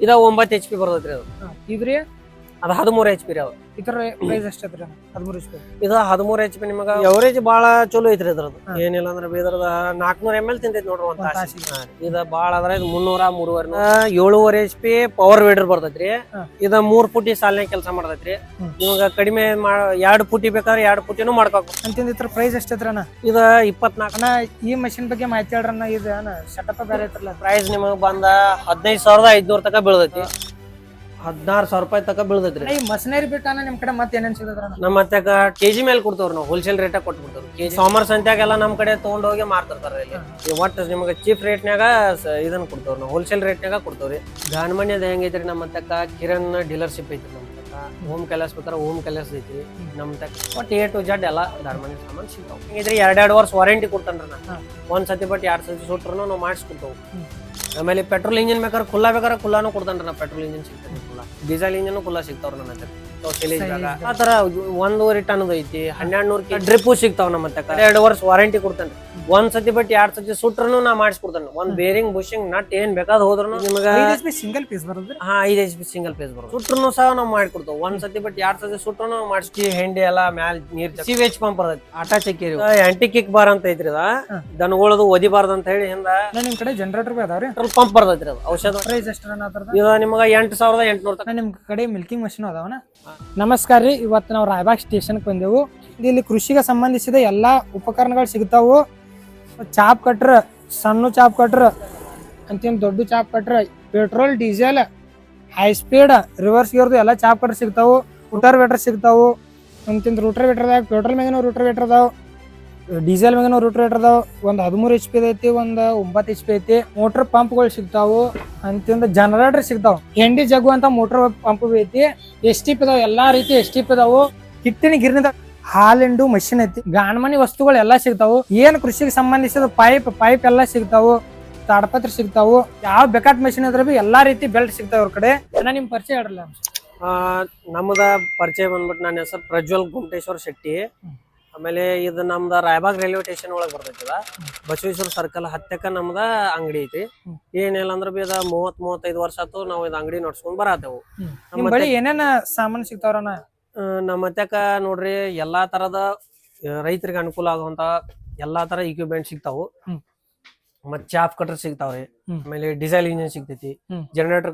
ಇದ ಒಂಬತ್ತು H P ಬರ್ತೈತ್ರಿ ಅದು. ಇದ್ರಿ? ಅದು ಹದಿಮೂರು ಎಚ್ ಪಿ ರೀ ಅದು. ಇದ್ರ ಪ್ರೈಸ್ ಎಷ್ಟೈತ್ರಿ ಹದಿಮೂರು ಇಸ್ಪಿ ಇದು ಹದಿಮೂರು ಎಚ್ ಪಿ ನಿಮಗ ಎವರೇಜ್ ಬಾಳ ಚಲೋ ಐತ್ರಿ ಇದ್ರದ್ದು. ಏನಿಲ್ಲ ಅಂದ್ರೆ ಬೀದರದ ನಾಲ್ಕನೂರ ಎಂ ಎಲ್ ತಿಂತೈತಿ ನೋಡ್ರಿ ಒಂದು ರೀ. ಇದ ಬಾಳ ಅದ್ರ ಇದು ಮುನ್ನೂರ ಮೂರುವರೆ ಏಳುವರೆ ಎಚ್ ಪಿ ಪವರ್ ವೀಡರ್ ಬರ್ತೈತ್ರಿ. ಇದು ಮೂರ್ ಪುಟಿ ಸಾಲಿನ ಕೆಲಸ ಮಾಡತೈತ್ರಿ. ನಿಮಗ ಕಡಿಮೆ ಎರಡು ಪುಟಿ ಬೇಕಾದ್ರೆ ಎರಡು ಪುಟಿನೂ ಮಾಡ್ಕೋಬೇಕು ಅಂತಂದ ಇದ್ರ ಪ್ರೈಸ್ ಎಷ್ಟೈತ್ರಿ ಇದು ಇದ ಇಪ್ಪತ್ನಾಲ್ಕು. ಈ ಮಷಿನ್ ಬಗ್ಗೆ ಮಾಹಿತಿ ಹೇಳ್ರಣ್ಣ ಇದು ಸೆಟಪ್ ಬೇರೆ ಐತ್ರಲ್ಲ. ಪ್ರೈಸ್ ನಿಮಗ್ ಬಂದ ಹದಿನೈದು ಸಾವಿರದ ಐದ್ನೂರ್ ತಕ ಬೀಳ್ತೈತಿ. ಹದಿನಾರು ಸಾವಿರ ರೂಪಾಯಿ ತಕ ಬೀಳ್ತೈತ್ರಿ ಮಸನೇರಿ ಈ ಮಷಿನರಿ ಬಿಟ್ಟು ಅಣ್ಣ ನಿಮ್ ಕಡೆ ಮತ್ತೆ ಏನೇನ್ ಸಿಗದ್ರ ನಮ್ಮ ಮತ್ತಾಗ ಕೆಜಿ ಮೇಲೆ ಕೊಡ್ತೇವ್ರಿ ನಾವು ಹೋಲ್ಸೇಲ್ ರೇಟಾಗ ಕೊಟ್ಬಿಡ್ತೇವ್ರಿ. ಕೆಜಿ ಸೋಮವಾರ ಸಂತ್ಯಾಗೆಲ್ಲ ನಮ್ಮ ಕಡೆ ತಗೊಂಡ್ ಹೋಗಿ ಮಾರ್ತಿರ್ತಾರ ಇಲ್ಲಿ. ಈ ಒಟ್ಟು ನಿಮಗೆ ಚೀಪ್ ರೇಟ್ನ್ಯಾಗ ಇದನ್ನ ಕೊಡ್ತೇವ್ರಿ ನಾವು ಹೋಲ್ಸೇಲ್ ರೇಟ್ನ್ಯಾಗ ಕೊಡ್ತೇವ್ರಿ. ಗಾನ್ಮನ್ಯದ ಹೆಂಗೈತ್ರಿ ನಮ್ಮ ತಕ್ಕ ಕಿರಣ್ ಡೀಲರ್ಶಿಪ್ ಐತ್ರಿ ನಮ್ಮ ತಕ್ಕ ಹೋಮ್ ಕಲರ್ಸ್ ಬೇಕಾರೆ ಹೋಮ್ ಕಲರ್ಸ್ ಐತಿ ನಮ್ಮ ತಕ್ಕ ಒಟ್ಟು ಎ ಟು ಜಡ್ ಎಲ್ಲ ಗಾರ್ಮನ್ಯ ಸಾಮಾನು ಸಿಗ್ತಾವ. ಹಿಂಗಿದ್ರಿ ಎರಡೆರಡು ವರ್ಷ ವಾರಂಟಿ ಕೊಡ್ತಾನ್ರಿ ನಾನು. ಒಂದ್ ಸತಿ ಬಟ್ ಎರಡ್ ಸತಿ ಸುಟ್ರು ನಾವು ಮಾಡಿಸ್ಕೊಡ್ತೇವೆ. ಆಮೇಲೆ ಪೆಟ್ರೋಲ್ ಇಂಜಿನ್ ಬೇಕಾದ್ರೆ ಖುಲ್ಲಾ ಬೇಕಾದ್ರೆ ಖುಲ್ಲಾನು ಕೊಡ್ತಾನ್ರಿ ನಾ ಪೆಟ್ರೋಲ್ ಇಂಜಿನ್ ಸಿಗ್ತದೆ ಖುಲ್ಲಾ ಡೀಸೆಲ್ ಇಂಜಿನ್ ಖುಲ್ಲಾ ಸಿಗ್ತಾವ್ರಿ ನನ್ನ ಹತ್ರ. ಸೊ ಸಿಲೇಜ್ Size ಜಾಗ ಜಾಗ. ಆ ತರ ಒಂದೂವರೆ ಟನ್ ಐತಿ ಹನ್ನೆರಡು ನೂರು ಡ್ರಿಪ್ ಸಿಗ್ತಾವ ನಮ್ಮ ಎರಡು ವರ್ಷ ವಾರಂಟಿ ಕೊಡ್ತಾನೆ. ಒಂದ್ ಸತಿ ಬಟ್ ಎರಡ್ ಸತಿ ಸುಟ್ರನು ನಾ ಮಾಡಿಸ್ಕೊಡ್ತಾನೆ. ಒಂದ್ ಬೇರಿಂಗ್ ಬುಷಿಂಗ್ ನಟ್ ಏನ್ ಬೇಕಾದ್ ಹೋದ್ರು ನಿಮ್ಗ ಸಿಂಗಲ್ ಪೀಸ್ ಬರೋದು? ಹಾ ಐದ್ ಎಚ್ ಪಿ ಸಿಂಗಲ್ ಪೀಸ್ ಬರೋದು. ಸುಟ್ರನು ಸಹ ನಾವು ಮಾಡ್ಕೊಡ್ತೇವೆ. ಒಂದ್ ಸತಿ ಬಟ್ ಎರಡ್ ಸತಿ ಸುಟ್ರನು ನಾವು ಮಾಡಿಸ್ತಿ ಹೆಂಡಿ ಎಲ್ಲ ಮ್ಯಾಲ್ ನೀರ್ ಸಿವೇಜ್ ಪಂಪ್ ಬರ್ತೈತಿ. ಆಟಾ ಚಕ್ಕಿರಿ ಆಂಟಿ ಕಿಕ್ ಬಾರ್ ಅಂತ ಐತ್ರಿ ಅದ. ದನಗಳದು ಒದಿಬಾರ್ದು ಅಂತ ಹೇಳಿ ಹಿಂದ ನಿಮ್ ಕಡೆ ಜನರೇಟರ್ ಅದಾವ್ರಿ? ಪಂಪ್ ಬರ್ತೈತ್ರಿ ಅದು ಔಷಧ. ಪ್ರೈಸ್ ಎಷ್ಟು ಇದು ನಿಮಗ ಎಂಟು ಸಾವಿರದ ಎಂಟುನೂರ ತಕ. ನಿಮ್ ಕಡೆ ಮಿಲ್ಕಿಂಗ್ ಮಷಿನ್ ಅದಾವನ? ನಮಸ್ಕಾರ ರೀ. ಇವತ್ತು ನಾವು ರಾಯಬಾಗ್ ಸ್ಟೇಷನ್ಗೆ ಬಂದೆವು. ಇಲ್ಲಿ ಕೃಷಿಗೆ ಸಂಬಂಧಿಸಿದ ಎಲ್ಲಾ ಉಪಕರಣಗಳು ಸಿಗ್ತಾವು. ಚಾಪ್ ಕಟ್ರ, ಸಣ್ಣ ಚಾಪ್ ಕಟ್ರ, ಅಂತೇನು ದೊಡ್ಡ chaff cutter, petrol, diesel, high speed, reverse ಗಿರ್ದು ಎಲ್ಲ ಚಾಪ್ ಕಟ್ರ್ ಸಿಗ್ತಾವು. ರೂಟರ್ ವೇಟರ್ ಸಿಗ್ತಾವು. ಅಂತಿನ ರೂಟರ್ ವೇಟರ್ದಾಗ ಪೆಟ್ರೋಲ್ ಮ್ಯಾಗಿನ ರೂಟರ್ ವೇಟರ್ ಡೀಸೆಲ್ ಮ್ಯಾಗಿನ ರೂಟ್ರೇಟರ್ ಅದಾವ ಒಂದು ಹದಿಮೂರು ಎಚ್ ಪಿ ಐತಿ ಒಂದು ಒಂಬತ್ತು ಎಚ್ ಪಿ ಐತಿ ಮೋಟರ್ ಪಂಪ್ಗಳು ಸಿಗ್ತಾವು. ಅಂತಿಂದ ಜನರೇಟರ್ ಸಿಗ್ತಾವ. ಎಂಡಿ ಜಗ್ಗು ಅಂತ ಮೋಟರ್ ಪಂಪ್ ಐತಿ. ಎಸ್ ಟಿ ಪಿ ಇದಾವ ಎಲ್ಲಾ ರೀತಿ ಎಸ್ ಟಿ ಪಿ ಇದಾವು ಕಿತ್ತಿನ ಗಿರ್ನಿದ ಹಾಲಿಂಡು ಮಷಿನ್ ಐತಿ. ಗಾಣಮನಿ ವಸ್ತುಗಳು ಎಲ್ಲಾ ಸಿಗ್ತಾವು. ಏನ್ ಕೃಷಿಗೆ ಸಂಬಂಧಿಸಿದ ಪೈಪ್ ಪೈಪ್ ಎಲ್ಲಾ ಸಿಗ್ತಾವು. ತಾಡಪತ್ರ ಸಿಗ್ತಾವು. ಯಾವ ಬೇಕಾದ ಮಷಿನ್ ಇದ್ರೆ ಬಿ ಎಲ್ಲಾ ರೀತಿ ಬೆಲ್ಟ್ ಸಿಗ್ತಾವ ಅವ್ರ ಕಡೆ. ಅಣ್ಣ ನಿಮ್ ಪರಿಚಯ ಹೇಳ್ರಲ್ಲ. ಆ, ನಮ್ದ ಪರಿಚಯ ಬಂದ್ಬಿಟ್ಟು ನನ್ನ ಹೆಸರು ಪ್ರಜ್ವಲ್ ಗುಂಟೇಶ್ವರ್ ಶೆಟ್ಟಿ. ಆಮೇಲೆ ಇದು ನಮ್ದ ರಾಯಬಾಗ್ ರೈಲ್ವೆ ಸ್ಟೇಷನ್ ಒಳಗ್ ಬರ್ತೈತಿ ಬಸವೇಶ್ವರ ಸರ್ಕಲ್ ಹತ್ತಕ್ಕ ನಮ್ದ ಅಂಗಡಿ ಐತಿ. ಏನಿಲ್ಲ ಅಂದ್ರ ಬಿ ಅದ ಮೂವತ್ ಮೂವತ್ತೈದು ವರ್ಷ ಆತು ನಾವ್ ಇದ್ ಅಂಗಡಿ ನಡ್ಸ್ಕೊಂಡ್ ಬರಾತೇವು. ನಿಮ್ ಬಳಿ ಏನೇನ ಸಾಮಾನ್ ಸಿಗ್ತಾವ್ರ ನಮ್ಮ ಮತ್ಯಾಕ ನೋಡ್ರಿ ಎಲ್ಲಾ ತರದ ರೈತರಿಗೆ ಅನುಕೂಲ ಆಗುವಂತ ಎಲ್ಲಾ ತರ ಇಕ್ವಿಪ್ಮೆಂಟ್ ಸಿಗ್ತಾವು. ಮತ್ ಚಾಪ್ ಕಟರ್ ಸಿಗ್ತಾವ್ರಿ ಹ್ಮ್. ಆಮೇಲೆ ಡೀಸೆಲ್ ಇಂಜಿನ್ ಸಿಗ್ತೈತಿ ಹ್ಮ್. ಜನರೇಟರ್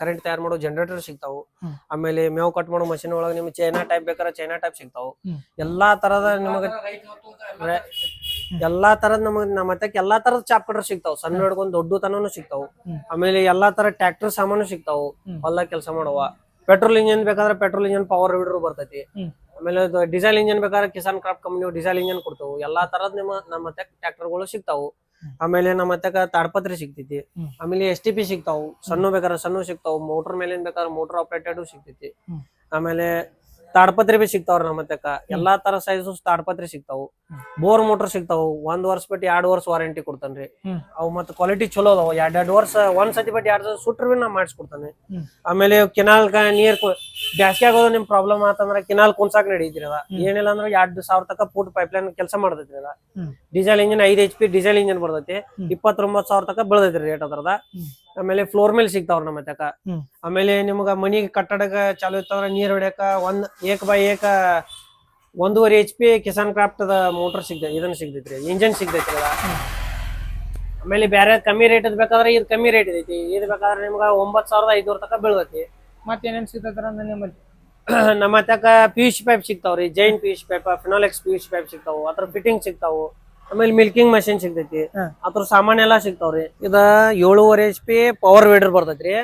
ಕರೆಂಟ್ ತಯಾರು ಮಾಡೋ ಜನರೇಟರ್ ಸಿಗ್ತಾವು ಹ್ಮ್. ಆಮೇಲೆ ಮೇವು ಕಟ್ ಮಾಡೋ ಮಷಿನ್ ಒಳಗ ನಿಮ್ಗೆ ಚೈನಾ ಟೈಪ್ ಬೇಕಾದ್ರೆ ಚೈನಾ ಟೈಪ್ ಸಿಗ್ತಾವು ಹ್ಮ್. ಎಲ್ಲಾ ತರದ ನಿಮಗೆ ಎಲ್ಲಾ ತರದ ನಮಗ್ ನಮ್ಮ ಎಲ್ಲಾ ತರದ ಚಾಪ್ ಕಟರ್ ಸಿಗ್ತಾವ್ ಸಣ್ಣ ಹಿಡ್ಕೊಂಡ್ ದೊಡ್ಡ ತನನು ಸಿಗ್ತಾವು ಹ್ಮ್. ಆಮೇಲೆ ಎಲ್ಲಾ ತರ ಟ್ರ್ಯಾಕ್ಟರ್ ಸಾಮಾನು ಸಿಗ್ತಾವು ಹ್ಮ್. ಹೊಲ ಕೆಲಸ ಮಾಡುವ ಪೆಟ್ರೋಲ್ ಇಂಜಿನ್ ಬೇಕಾದ್ರೆ ಪೆಟ್ರೋಲ್ ಇಂಜಿನ್ ಪವರ್ ವಿಡರ್ ಬರ್ತೈತಿ ಹ್ಮ್. ಆಮೇಲೆ ಡೀಸೆಲ್ ಇಂಜಿನ್ ಬೇಕಾದ್ರೆ Kisan Kraft company diesel engine ಕೊಡ್ತಾವು ಎಲ್ಲಾ ತರದ್ ನಿಮ್ಮ ನಮ್ಮ ಮತ್ತೆ ಟ್ರ್ಯಾಕ್ಟರ್ಗಳು ಸಿಗ್ತಾವು. ಆಮೇಲೆ ನಮ್ಮ ಅತ್ತಾಗ ತಾಡ್ಪತ್ರಿ ಸಿಗ್ತೈತಿ. ಆಮೇಲೆ ಎಸ್ ಟಿ ಪಿ ಸಿಗ್ತಾವು. ಸಣ್ಣ ಬೇಕಾದ್ರೆ ಸಣ್ಣ ಸಿಗ್ತಾವು. ಮೋಟರ್ ಮೇಲಿನ ಬೇಕಾದ್ರೆ ಮೋಟರ್ ಆಪರೇಟೆಡ್ ಸಿಗ್ತೈತಿ. ಆಮೇಲೆ ತಾಡ್ಪತ್ರಿ ಬಿ ಸಿಗ್ತಾವ್ರಿ ನಮ್ಮ ತಕ್ಕ ಎಲ್ಲಾ ತರ ಸೈಜ್ ತಾಡ್ಪತ್ರಿ ಸಿಗ್ತಾವು. ಬೋರ್ ಮೋಟರ್ ಸಿಗ್ತಾವು. ಒಂದ್ ವರ್ಷ ಬಿಟ್ಟು ಎರಡ್ ವರ್ಷ ವಾರಂಟಿ ಕೊಡ್ತಾನ್ರಿ. ಅವ್ ಮತ್ತೆ ಕ್ವಾಲಿಟಿ ಚಲೋ ಅದಾವ. ಎರಡ್ ಎರಡ್ ವರ್ಷ ಒಂದ್ ಸತಿ ಬಿಟ್ಟು ಎರಡ್ ಸುಟ್ರ ಬಿ ನಾ ಮಾಡಿಸ್ಕೊಡ್ತಾನೆ. ಆಮೇಲೆ ಕೆನಾಲ್ ನೀರ್ ಬ್ಯಾಸ್ಗೆ ಆಗೋದು ನಿಮ್ ಪ್ರಾಬ್ಲಮ್ ಆತಂದ್ರ ಕೆನಾಲ್ ಕುಂಸಾಕ್ ನಡೀತಿರಿ ಅದ. ಏನಿಲ್ಲ ಅಂದ್ರೆ ಎರಡ್ ಸಾವಿರ ತಕ ಫುಟ್ ಪೈಪ್ಲೈನ್ ಕೆಲಸ ಮಾಡ್ತೈತಿ ಅದ. ಡೀಸೆಲ್ ಇಂಜಿನ್ ಐದ್ ಎಚ್ ಪಿ ಡೀಸೆಲ್ ಇಂಜಿನ್ ಬರ್ತೈತಿ. ಇಪ್ಪತ್ತೊಂಬತ್ ಇಪ್ಪತ್ತೊಂಬತ್ತು ಸಾವಿರ ತಕ ಬೆಳದೈತಿ ರೇಟ್ ಅದ್ರದ. ಆಮೇಲೆ ಫ್ಲೋರ್ ಮೇಲೆ ಸಿಗ್ತಾವ್ರ ನಮ್ಮ ತಕ ಹ್ಮ್. ಆಮೇಲೆ ನಿಮ್ಗ ಮನಿ ಕಟ್ಟಡಕ ಚಾಲು ಇತ್ತಂದ್ರ ನೀರ್ ಹೊಡ್ಯಾಕ ಒಂದ್ ಏಕ್ ಬೈ ಏಕ ಒಂದೂವರೆ ಎಚ್ ಪಿ ಕಿಸಾನ್ ಕ್ರಾಫ್ಟ್ ಅದ ಮೋಟರ್ ಸಿಗ್ತೈತೆ ಇದನ್ನ ಸಿಗ್ತೈತ್ರಿ ಇಂಜಿನ್ ಸಿಗ್ತೈತ್ರಿ ಅದ. ಆಮೇಲೆ ಬೇರೆ ಕಮ್ಮಿ ರೇಟ್ ಬೇಕಾದ್ರೆ ಇದು ಕಮ್ಮಿ ರೇಟ್ ಐತಿ ಇದ್ ಬೇಕಾದ್ರೆ ನಿಮ್ಗ ಒಂಬತ್ ಸಾವಿರದ ಐದ್ನೂರ ತಕ ಬೀಳ್ತೈತಿ. ಮತ್ತೇನೇನ್ ಸಿಗ್ತೈತ್ರ ನಿಮ್ಮಲ್ಲಿ? ನಮ್ಮ ತಕ P you C pipe ಸಿಗ್ತಾವ್ರಿ Jain P V C pipe Finolex P V C pipe ಸಿಗ್ತಾವು ಅದ್ರ ಫಿಟ್ಟಿಂಗ್ ಸಿಗ್ತಾವು. ಆಮೇಲೆ ಮಿಲ್ಕಿಂಗ್ ಮಷಿನ್ ಸಿಗ್ತೈತಿ. ಅದ್ರ ಸಾಮಾನ್ ಎಲ್ಲಾ ಸಿಗ್ತಾವ್ರಿ. ಇದ ಏಳುವರೆ ಎಚ್ ಪಿ ಪವರ್ ವೀಡರ್ ಬರ್ತೈತ್ರಿ.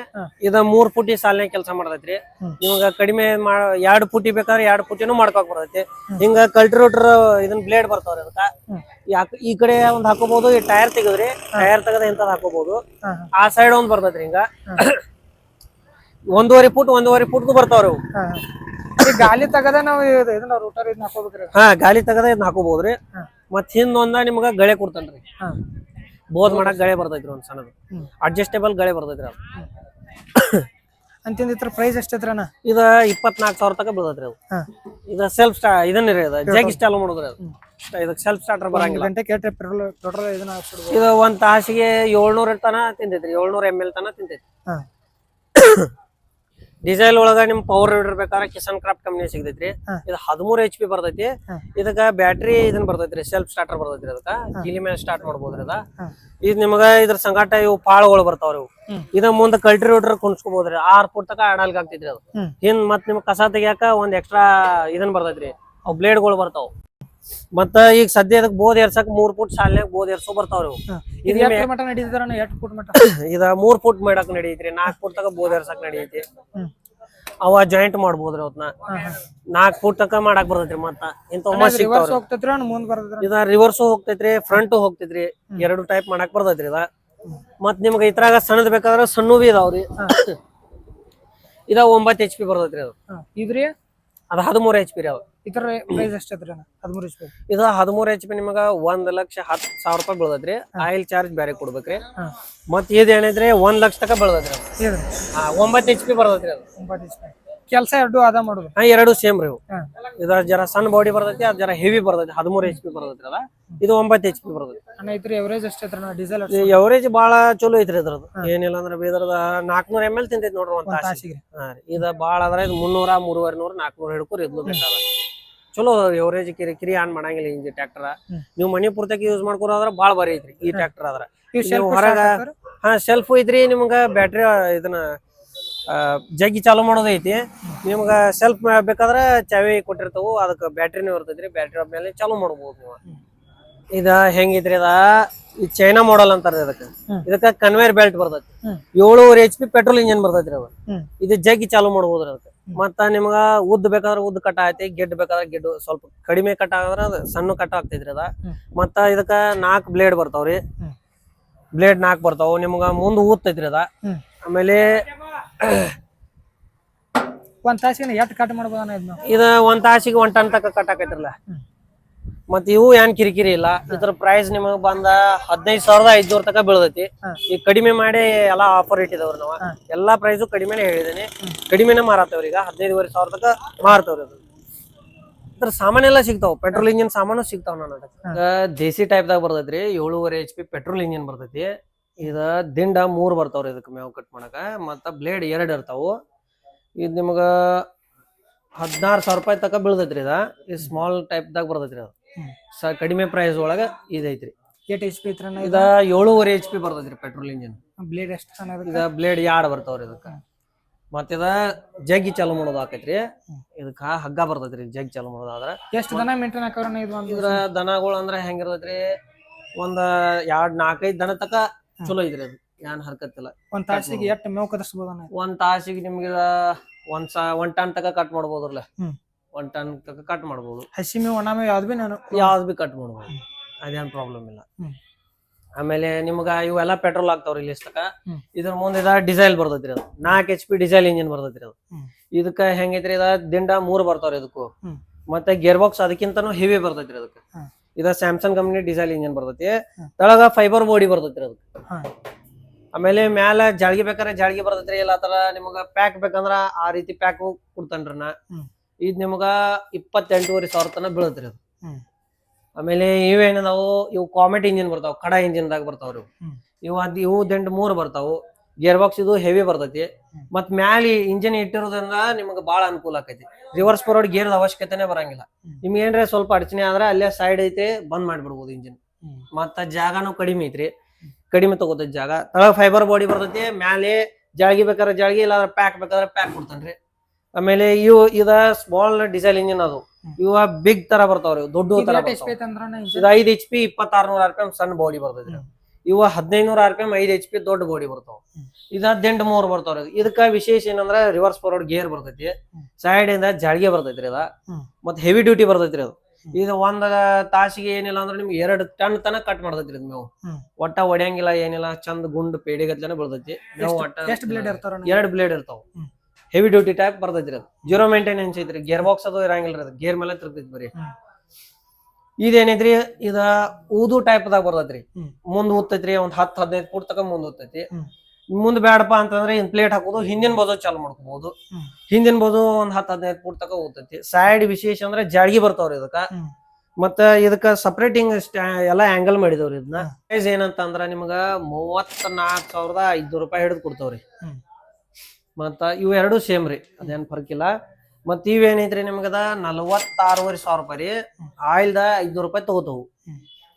ಇದ ಮೂರ್ ಫುಟಿ ಸಾಲಿನ ಕೆಲಸ ಮಾಡತೈತ್ರಿ. ನಿಮ್ಗ ಕಡಿಮೆ ಮಾಡ ಎರಡ್ ಫುಟಿ ಬೇಕಾದ್ರೆ ಎರಡ್ ಫುಟಿನೂ ಮಾಡ್ಕೋಕ್ ಬರ್ತೈತಿ. ಹಿಂಗ ಕಲ್ಟಿರೋಟರ್ ಇದನ್ ಬ್ಲೇಡ್ ಬರ್ತಾವ್ರಿ ಅದಕ್ಕ. ಯಾಕ ಈ ಕಡೆ ಒಂದ್ ಹಾಕೋಬಹುದು ಈ ಟೈರ್ ತೆಗದ್ರಿ. ಟೈರ್ ತೆಗದ ಇಂತದ್ ಹಾಕೋಬಹುದು ಆ ಸೈಡ್ ಒಂದ್ ಬರ್ತೈತ್ರಿ ಹಿಂಗ. ಒಂದೂವರೆ ಫುಟ್ ಒಂದೂವರೆ ಫುಟ್ಗೂ ಬರ್ತಾವ್ರಿ. ಗಾಲಿ ತಗದ ನಾವು ಇದನ್ನ ರೂಟರ್ ಇದನ್ನ ಹಾಕೋಬೇಕ್ರಿ. ಹಾ ಗಾಲಿ ತಗದ ಇದನ್ನ ಹಾಕೋಬಹುದ್ರಿ. ಮತ್ ಹಿಂದೊಂದ ನಿಮ್ಗ ಗಳೆ ಕೊಡ್ತಾನ್ರಿ. ಬೋದ್ ಮಾಡಕ್ ಗಳೆ ಬರ್ತೈತ್ರಿ ಒಂದ್ ಸಣ್ಣದು. ಅಡ್ಜಸ್ಟೇಬಲ್ ಗಳೆ ಬರ್ತೈತ್ರಿ ಅದು. ಅಂತಿಂದ ಇದ್ರ ಪ್ರೈಸ್ ಎಷ್ಟೈತ್ರ ಅಣ್ಣ? ಇದ ಇಪ್ಪತ್ನಾಲ್ಕು ಸಾವಿರ ತಕ ಬೀಳ್ತೈತ್ರಿ ಅದು. ಹಾ. ಇದ ಸೆಲ್ಫ್ ಸ್ಟಾ ಇದನ್ನ ರೀ ಅದ ಜಗ್ ಸ್ಟಾಲ್ ಮಾಡೋದ್ರಿ ಅದು. ಇದಕ್ ಸೆಲ್ಫ್ ಸ್ಟಾರ್ಟರ್ ಬರಂಗಿಲ್ಲ. ಗಂಟೆ ಕೇಟ್ರೆ ಪೆಟ್ರೋಲ್ ಪೆಟ್ರೋಲ್ ಇದನ್ನ ಹಾಕ್ಸ್ಬಿಡ್ಬೋದು. ಇದು ಒಂದ್ ತಾಸಿಗೆ ಏಳ್ನೂರ ತನ ತಿಂತೈತ್ರಿ. ಏಳ್ನೂರ ಎಂ ಎಲ್ ತನ ತಿಂತೈತಿ ಹಾ. ಡಿಸೈಲ್ ಒಳಗ ನಿಮ್ ಪವರ್ ರೀಡರ್ ಬೇಕಾದ್ರೆ ಕಿಸಾನ್ ಕ್ರಾಫ್ಟ್ ಕಂಪನಿ ಸಿಗತೈತ್ರಿ. ಇದು ಹದಿಮೂರು ಎಚ್ ಪಿ ಬರ್ತೈತಿ. ಇದಕ್ಕ ಬ್ಯಾಟ್ರಿ ಇದನ್ ಬರ್ತೈತ್ರಿ ಸೆಲ್ಫ್ ಸ್ಟಾರ್ಟರ್ ಬರ್ತೈತ್ರಿ ಅದಕ್ಕ ಗಿಲಿ ಮೇಲೆ ಸ್ಟಾರ್ಟ್ ಮಾಡಬಹುದ್ರಿ ಅದ. ಇದು ನಿಮಗ ಇದ್ರ ಸಂಗಾಟ ಇವು ಪಾಳುಗಳು ಬರ್ತಾವ್ರಿ ಇವು. ಇದ ಮುಂದ ಕಲ್ಟಿವೇಟರ್ ಕುಣಿಸ್ಕೋಬಹುದ್ರಿ ಆರ್ ಫುಟ್ ತಕ ಆಡಲ್ಗ್ ಆಗ್ತೈತ್ರಿ ಅದು. ಹಿಂದ್ ಮತ್ ನಿಮ್ ಕಸ ತೆಗಿಯಾಕ ಒಂದ್ ಎಕ್ಸ್ಟ್ರಾ ಇದನ್ ಬರ್ತೈತ್ರಿ. ಅವ್ ಬ್ಲೇಡ್ಗಳು ಬರ್ತಾವ. ಮತ್ತ ಈಗ ಸದ್ಯ ಅದಕ್ಕೆ ಬೋದ್ ಏರ್ಸಕ್ ಮೂರ್ ಫುಟ್ ಶಾಲೆ ಬೋದ್ ಏರ್ಸೋ ಬರ್ತಾವ್ರಿ ಇವು. ಇದು ಎಷ್ಟು ಮಟ ನಡೀತಿದಾರ ಎಷ್ಟು ಫುಟ್ ಮಟ ಇದ ಮೂರ್ ಫುಟ್ ಮಾಡಕ್ ನಡೀತ್ರಿ ನಾಲ್ಕ್ ಫುಟ್ ತಕ ಬೋದ್ ಏರ್ಸಕ್ ನಡೀತಿ ಹ್ಮ್. ಅವ ಜಾಯಿಂಟ್ ಮಾಡ್ಬೋದ್ರಿ ಅವತ್ನ. ನಾಲ್ಕ್ ಫುಟ್ ತಕ ಮಾಡಕ್ ಬರ್ತೈತ್ರಿ ಮತ್ತ. ಇಂತ ಮಸ್ತ್ ರಿವರ್ಸ್ ಸಿಗ್ತಾವ್ರಿ. ಹೋಗ್ತೈತ್ರ ಮುಂದ್ ಬರ್ತೈತ್ರ? ಇದ ರಿವರ್ಸ್ ಹೋಗ್ತೈತ್ರಿ ಫ್ರಂಟ್ ಹೋಗ್ತೈತ್ರಿ. ಎರಡು ಟೈಪ್ ಮಾಡಕ್ ಬರ್ತೈತ್ರಿ ಇದ. ಮತ್ ನಿಮ್ಗೆ ಇದ್ರಾಗ ಸಣ್ಣದ್ ಬೇಕಾದ್ರ ಸಣ್ಣ ಬಿ ಇದಾವ್ರಿ. ಇದ ಒಂಬತ್ ಎಚ್ ಪಿ ಬರ್ತೈತ್ರಿ ಅದು. ಇದ್ರಿ? ಅದ ಹದಿಮೂರು ಎಚ್ ಪಿ ರೀ ಅವು ಇದ್ರ ಪ್ರೈಸ್ ಎಷ್ಟೈತ್ರಿ ಹದಿಮೂರು ಇಸ್ಪಿ ಇದು ಹದಿಮೂರು ಎಚ್ ಪಿ ನಿಮಗ ಒಂದ್ ಲಕ್ಷ ಹತ್ತು ಸಾವಿರ ರೂಪಾಯಿ ಬೆಳದ್ರಿ ಆಯಿಲ್ ಚಾರ್ಜ್ ಬೇರೆ ಕೊಡ್ಬೇಕ್ರಿ. ಮತ್ ಇದ್ ಏನೈತ್ರಿ ಒಂದ್ ಲಕ್ಷ ತಕ ಬೆಳದ್ರಿ ಒಂಬತ್ತು ಇದ್ರಿ. ಎಚ್ ಪಿ ಬರ್ತೈತ್ರಿ ಅದು. ಒಂಬತ್ತು ಪಿ ಕೆಲಸ ಎರಡು ಅದ ಮಾಡುದು? ಹಾ ಎರಡು ಸೇಮ್ ರೀ ಇವು. ಹಾ. ಇದ ಜರ ಸಣ್ಣ ಬಾಡಿ ಬರ್ತೈತಿ ಅದ್ ಜರ ಹೆವಿ ಬರ್ತೈತಿ. ಹದಿಮೂರು ಎಚ್ ಪಿ ಬರ್ದೈತಿ ಅದ. ಇದು ಒಂಬತ್ತು ಎಚ್ ಪಿ ಬರ್ತೈತಿ ಅಣ್ಣ ಇದ್ರಿ ಎವರೇಜ್ ಎಷ್ಟೈತ್ರ ಡೀಸೆಲ್ ಎವರೇಜ್ ಬಾಳ ಚಲೋ ಐತ್ರಿ ಇದ್ರದ್ದು ಏನಿಲ್ಲ ಅಂದ್ರೆ ಬೀದರದ ನಾಲ್ಕನೂರ ಎಂ ಎಲ್ ತಿಂತೈತಿ ನೋಡ್ರಿ ಒಂದ್ ತಾಸಿಗೆ. ಇದ ಬಾಳ ಅದ್ರ ಇದು ಮುನ್ನೂರ ಮೂರುವರೆ ನೂರ ನಾಲ್ಕನೂರ ಹಿಡ್ಕೊರಿ ಇದ್ಲು ಬೇಕಾದ ಚಲೋ ಎವರೇಜ್ ಕಿರಿ ಕಿರಿ ಆನ್ ಮಾಡಂಗಿಲ್ಲ ಇಂಜಿ ಟ್ರ್ಯಾಕ್ಟರ್ ಹ್ಮ್. ನೀವು ಮನಿ ಪೂರ್ತಕ್ಕೆ ಯೂಸ್ ಮಾಡ್ಕೊರೋದ್ರ ಬಾಳ ಬಾರಿ ಐತ್ರಿ ಈ ಟ್ರ್ಯಾಕ್ಟರ್ ಆದ್ರ. ಹೊರಗ ಹಾ ಸೆಲ್ಫ್ ಐತ್ರಿ ನಿಮ್ಗ ಬ್ಯಾಟ್ರಿ ಇದನ್ನ ಜಗ್ಗಿ ಚಾಲು ಮಾಡೋದೈತಿ ನಿಮ್ಗ ಸೆಲ್ಫ್ ಬೇಕಾದ್ರೆ ಚಾವಿ ಕೊಟ್ಟಿರ್ತಾವು ಅದಕ್ಕೆ ಬ್ಯಾಟ್ರಿನೂ ಇರ್ತೈತ್ರಿ ಬ್ಯಾಟ್ರಿ ಮೇಲೆ ಚಾಲು ಮಾಡ್ಬೋದು ನೀವು. ಇದ ಹೆಂಗಿದ್ರಿ ಅದ? ಈ ಚೈನಾ ಮಾಡಲ್ ಅಂತಾರ ಇದಕ್ಕ. ಇದಕ್ಕ ಕನ್ವೇರ್ ಬೆಲ್ಟ್ ಬರ್ತೈತಿ. ಏಳುವರೆ ಎಚ್ ಪಿ ಪೆಟ್ರೋಲ್ ಇಂಜಿನ್ ಬರ್ತೈತ್ರಿ ಅದು. ಇದು ಜಗ್ಗಿ ಚಾಲು ಮಾಡ್ಬೋದ್ರಿ ಅದಕ್ಕೆ. ಮತ್ತ ನಿಮ್ಗ ಉದ್ದ ಬೇಕಾದ್ರ ಉದ್ದ ಕಟ್ ಆಯ್ತಿ ಗೆಡ್ ಬೇಕಾದ್ರ ಗಿಡ್ ಸ್ವಲ್ಪ ಕಡಿಮೆ ಕಟ್ ಆದ್ರ ಅದ ಸಣ್ಣ ಕಟ್ ಆಗ್ತೈತ್ರಿ ಅದ. ಮತ್ತ ಇದಕ್ಕ ನಾಕ್ ಬ್ಲೇಡ್ ಬರ್ತಾವ್ರಿ ಬ್ಲೇಡ್ ನಾಕ್ ಬರ್ತಾವ ನಿಮ್ಗ ಮುಂದ್ ಊದ್ತೈತ್ರಿ ಅದ. ಆಮೇಲೆ ಒಂದ್ ತಾಸಿಗೆ ಎಷ್ಟು ಕಟ್ ಮಾಡ್ಬೋದ ಇದ ಒಂದ್ ತಾಸಿಗೆ ಒಂದ್ ಟನ್ ತಕ ಕಟ್ ಆಕೈತ್ರಲ್ಲ. ಮತ್ ಇವು ಏನ್ ಕಿರಿಕಿರಿ ಇಲ್ಲ. ಇದ್ರ ಪ್ರೈಸ್ ನಿಮಗ್ ಬಂದ ಹದಿನೈದು ಸಾವಿರದ ಐದ್ನೂರ್ ತಕ ಬೀಳತೈತಿ ಈ ಈಗ ಕಡಿಮೆ ಮಾಡಿ ಎಲ್ಲಾ ಆಫರ್ ಇಟ್ಟಿದವ್ರ ನಾವ. ಎಲ್ಲಾ ಪ್ರೈಸು ಕಡಿಮೆನೆ ಹೇಳಿದೀನಿ. ಕಡಿಮೆನೆ ಮಾರತ್ತವ್ರಿ ಈಗ. ಹದಿನೈದುವರೆ ಸಾವಿರ ತಕ ಮಾರ್ತವ್ರಿ ಅದು ಇದ್ರ ಸಾಮಾನ್ ಎಲ್ಲ ಸಿಗ್ತಾವ. ಪೆಟ್ರೋಲ್ ಇಂಜಿನ್ ಸಾಮಾನು ಸಿಗ್ತಾವ ನಾನು ಅದಕ್ಕೆ ದೇಸಿ ಟೈಪ್ ದಾಗ ಬರ್ತೈತ್ರಿ. ಏಳುವರೆ ಎಚ್ ಪಿ ಪೆಟ್ರೋಲ್ ಇಂಜಿನ್ ಬರ್ತೈತಿ. ಇದ ದಿಂಡ ಮೂರ್ ಬರ್ತಾವ್ರಿ ಇದಕ್ಕೆ ಮೇವು ಕಟ್ ಮಾಡಕ. ಮತ್ತ ಬ್ಲೇಡ್ ಎರಡ್ ಇರ್ತಾವು. ಇದ್ ನಿಮಗ ಹದಿನಾರು ಸಾವಿರ ರೂಪಾಯಿ ತಕ ಬೀಳ್ತೈತ್ರಿ ಇದ. ಸ್ಮಾಲ್ ಟೈಪ್ ದಾಗ ಬರ್ತೈತ್ರಿ ಅದು. ಸ ಕಡಿಮೆ ಪ್ರೈಸ್ ಒಳಗ ಇದೈತ್ರಿ. ಏಟ್ ಎಚ್ ಪಿ ಐತ್ರಣ್ಣ ಇದ ಏಳುವರೆ ಎಚ್ ಪಿ ಬರ್ತೈತ್ರಿ ಪೆಟ್ರೋಲ್ ಇಂಜಿನ್ ಬ್ಲೇಡ್ ಎಷ್ಟು ಸಣ್ಣ ಇದ ಬ್ಲೇಡ್ ಯಾಡ್ ಬರ್ತಾವ್ರಿ ಇದಕ್ಕ. ಮತ್ತೆ ಇದ ಜಗ್ಗಿ ಚಾಲು ಮಾಡೋದು ಆಕೈತ್ರಿ. ಇದಕ್ಕ ಹಗ್ಗ ಬರ್ತೈತ್ರಿ ಜಗ್ ಚಾಲು ಮಾಡೋದಾದ್ರ ಎಷ್ಟು ದನ ಮೇಂಟೈನ್ ಹಾಕೋರ ಇದು ಇದ್ರ ದನಗಳು ಅಂದ್ರ ಹೆಂಗಿರ್ತೈತ್ರಿ ಒಂದ ಎರಡ್ ನಾಲ್ಕೈದು ದನ ತಕ ಚಲೋ ಐತ್ರಿ ಅದು. ಏನ್ ಹರ್ಕತ್ತಿಲ್ಲ ಒಂದ್ ತಾಸಿಗೆ ಎಷ್ಟು ಮೇವು ಕದರ್ಸ್ಬೋದಣ್ಣ ಒಂದ್ ತಾಸಿಗೆ ನಿಮ್ಗೆ ಒಂದ್ ಸಾ ಒಂದ್ ಟನ್ ತಕ ಕಟ್ ಮಾಡ್ಬೋದ್ರಲ್ಲ. ಒಂದ್ ಟನ್ ಕಟ್ ಮಾಡ್ಬೋದು. ಹಸಿ ಮೇವು ಒಣ ಮೇವು ಯಾವ್ದು ಬಿ ನಾನು ಯಾವ್ದು ಬಿ ಕಟ್ ಮಾಡ್ಬೋದು. ಅದೇನು ಪ್ರಾಬ್ಲಮ್ ಇಲ್ಲ. ಆಮೇಲೆ ನಿಮ್ಗ ಇವೆಲ್ಲ ಪೆಟ್ರೋಲ್ ಆಗ್ತಾವ್ರಿ ಇಲ್ಲಿ ಇಷ್ಟಕ. ಇದ್ರ ಮುಂದೆ ಇದ ಡಿಸೈಲ್ ಬರ್ತೈತ್ರಿ ಅದು. ನಾಲ್ಕು ಎಚ್ ಪಿ ಡಿಸೈಲ್ ಇಂಜಿನ್ ಬರ್ತೈತ್ರಿ ಅದು. ಇದಕ್ಕ ಹೆಂಗೈತ್ರಿ ಇದ? ದಿಂಡ ಮೂರ್ ಬರ್ತಾವ್ರಿ ಇದಕ್ಕೂ. ಮತ್ತೆ ಗೇರ್ ಬಾಕ್ಸ್ ಅದಕ್ಕಿಂತನೂ ಹೆವಿ ಬರ್ತೈತ್ರಿ ಅದಕ್ಕ. ಇದ ಸ್ಯಾಮ್ಸಂಗ್ ಕಂಪ್ನಿ ಡಿಸೈಲ್ ಇಂಜಿನ್ ಬರ್ತೈತಿ. ತಳಗ ಫೈಬರ್ ಬೋಡಿ ಬರ್ತೈತ್ರಿ ಅದಕ್ಕೆ. ಆಮೇಲೆ ಮ್ಯಾಲ ಜಾಳ್ಗಿ ಬೇಕಾದ್ರೆ ಜಾಳ್ಗಿ ಬರ್ತೈತ್ರಿ. ಇಲ್ಲ ತರ ನಿಮಗ ಪ್ಯಾಕ್ ಬೇಕಂದ್ರ ಆ ರೀತಿ ಪ್ಯಾಕ್ ಕೊಡ್ತಾನ್ರಿ ನಾ. ಇದ್ ನಿಮಗ ಇಪ್ಪತ್ತೆಂಟೂವರೆ ಸಾವಿರ ತನ ಬೀಳತ್ರಿ ಅದು. ಆಮೇಲೆ ಆಮೇಲೆ ಇವೇನದಾವು ಇವು ಕಾಮೆಟ್ ಇಂಜಿನ್ ಬರ್ತಾವ ಕಡ ಇಂಜಿನ್ ದಾಗ ಬರ್ತಾವ ಇವು. ಇವು ಅದ್ ಇವು ದಂಡ್ ಮೂರ್ ಬರ್ತಾವು. ಗೇರ್ ಬಾಕ್ಸ್ ಇದು ಹೆವಿ ಬರ್ತೈತಿ. ಮತ್ ಮ್ಯಾಲಿ ಇಂಜಿನ್ ಇಟ್ಟಿರೋದ್ರಿಂದ ನಿಮ್ಗೆ ಬಾಳ ಅನುಕೂಲ ಆಕೈತಿ. ರಿವರ್ಸ್ ಫಾರ್ವರ್ಡ್ ಗೇರ್ ಅವಶ್ಯಕತೆನೆ ಬರಂಗಿಲ್ಲ. ನಿಮಗೆ ಏನ್ರೆ ಸ್ವಲ್ಪ ಅಡಚಣೆ ಆದ್ರೆ ಅಲ್ಲೇ ಸೈಡ್ ಐತೆ ಬಂದ್ ಮಾಡ್ಬಿಡ್ಬೋದು ಇಂಜಿನ್. ಮತ್ತ ಜಾಗನೂ ಕಡಿಮೆ ಐತ್ರಿ. ಕಡಿಮೆ ತಗೋತೈತಿ ಜಾಗ. ತಳಗ ಫೈಬರ್ ಬಾಡಿ ಬರ್ತೈತಿ ಮ್ಯಾಲೆ ಜಾಳ್ಗಿ ಬೇಕಾದ್ರೆ ಜಾಳ್ಗಿ ಇಲ್ಲಾದ್ರೆ ಪ್ಯಾಕ್ ಬೇಕಾದ್ರೆ ಪ್ಯಾಕ್ ಕೊಡ್ತಾನ್ರಿ. ಆಮೇಲೆ ಇವು ಇದ ಸ್ಮಾಲ್ ಡಿಸೈಲ್ ಇಂಜಿನ್ ಅದು. ಇವ ಬಿಗ್ ತರ ಬರ್ತಾವ್ರಿ ದೊಡ್ಡ ತರ ಇದು ಐದ್ ಎಚ್ ಪಿ ಇಪ್ಪತ್ತಾರ್ನೂರ ಆರ್ ಪಿ ಎಂ ಸಣ್ಣ ಬಾಡಿ ಬರ್ತೈತ್ರಿ ಹ್ಮ್. ಇವ ಹದಿನೈನೂರ ಆರ್ ಪಿ ಎಂ ಐದ್ ಎಚ್ ಪಿ ದೊಡ್ಡ ಬಾಡಿ ಬರ್ತಾವ. ಇದ್ ಹದಿನೆಂಟು ಮೂರ್ ಬರ್ತಾವ್ರಿ ಇದಕ್ಕ ವಿಶೇಷ ಏನಂದ್ರ ರಿವರ್ಸ್ ಫಾರ್ವರ್ಡ್ ಗೇರ್ ಬರ್ತೈತಿ. ಸೈಡ್ ಇಂದ ಜಾಳಿಗೆ ಬರ್ತೈತ್ರಿ ಅದ. ಮತ್ ಹೆವಿ ಡ್ಯೂಟಿ ಬರ್ತೈತ್ರಿ ಅದು. ಇದ್ ಒಂದ್ ತಾಸಿಗೆ ಏನಿಲ್ಲ ಅಂದ್ರೆ ನಿಮ್ಗೆ ಎರಡ್ ಟನ್ ತನಕ ಕಟ್ ಮಾಡ್ತೈತ್ರಿ ನೀವು. ಒಟ್ಟ ಒಡೆಯಂಗಿಲ್ಲ ಏನಿಲ್ಲ ಚಂದ ಗುಂಡ್ ಪೇಡಿಗತ್ಲೇನೆ ಬರ್ತೈತಿ. ಎರಡ್ ಬ್ಲೇಡ್ ಇರ್ತಾವ. ಹೆವಿ ಡ್ಯೂಟಿ ಟೈಪ್ ಬರ್ತೈತ್ರಿ ಅದು. ಜೀರೋ ಮೇಂಟೆನೆನ್ಸ್ ಐತ್ರಿ. ಗೇರ್ ಬಾಕ್ಸ್ ಅದು ಇರಂಗಿಲ್ರಿ ಅದು. ಗೇರ್ ಮೇಲೆ ತಿರುಗ್ತೈತಿ ಬರೀ. ಇದೇನೈತ್ರಿ ಇದ ಊದು ಟೈಪ್ ದಾಗ ಬರ್ತೈತ್ರಿ. ಮುಂದ್ ಊದ್ತೈತ್ರಿ ಒಂದ್ ಹತ್ತು ಹದಿನೈದು ಫುಟ್ ತಕ ಮುಂದ್ ಊದ್ತೈತಿ ಹ್ಮ್. ಮುಂದ್ ಬ್ಯಾಡಪ್ಪ ಅಂತಂದ್ರೆ ಇನ್ ಪ್ಲೇಟ್ ಹಾಕೋದು ಹಿಂದಿನ ಬೋದು ಚಾಲು ಮಾಡ್ಕೋಬಹುದು ಹಿಂದಿನ ಬೋದು ಒಂದ್ ಹತ್ತು ಹದಿನೈದು ಫುಟ್ ತಕ ಊತೈತಿ ಸೈಡ್ ವಿಶೇಷ ಅಂದ್ರೆ ಜಾಳ್ಗಿ ಬರ್ತಾವ್ರಿ ಇದಕ್ಕ. ಮತ್ತ ಇದಕ್ಕ ಸಪ್ರೇಟಿಂಗ್ ಎಲ್ಲಾ ಆಂಗಲ್ ಮಾಡಿದವ್ರಿ ಇದನ್ನ. ಏನಂತಂದ್ರ ಪ್ರೈಸ್ ಏನಂತ ಅಂದ್ರ ನಿಮ್ಗ ಸಾವಿರದ ಐದ್ನೂರು ರೂಪಾಯಿ ಹಿಡಿದು ಕೊಡ್ತಾವ್ರಿ. ಮತ್ತ ಇವು ಎರಡು ಸೇಮ್ ರೀ. ಅದೇನ್ ಫರ್ಕ್ ಇಲ್ಲ. ಮತ್ ಇವೇನೈತ್ರಿ ನಿಮ್ಗದ? ನಲವತ್ತಾರೂವರೆ ಸಾವಿರ ರೂಪಾಯಿ ರೀ. ಆಯಿಲ್ದ ಐದ್ನೂರು ರೂಪಾಯಿ ತಗೋತವು.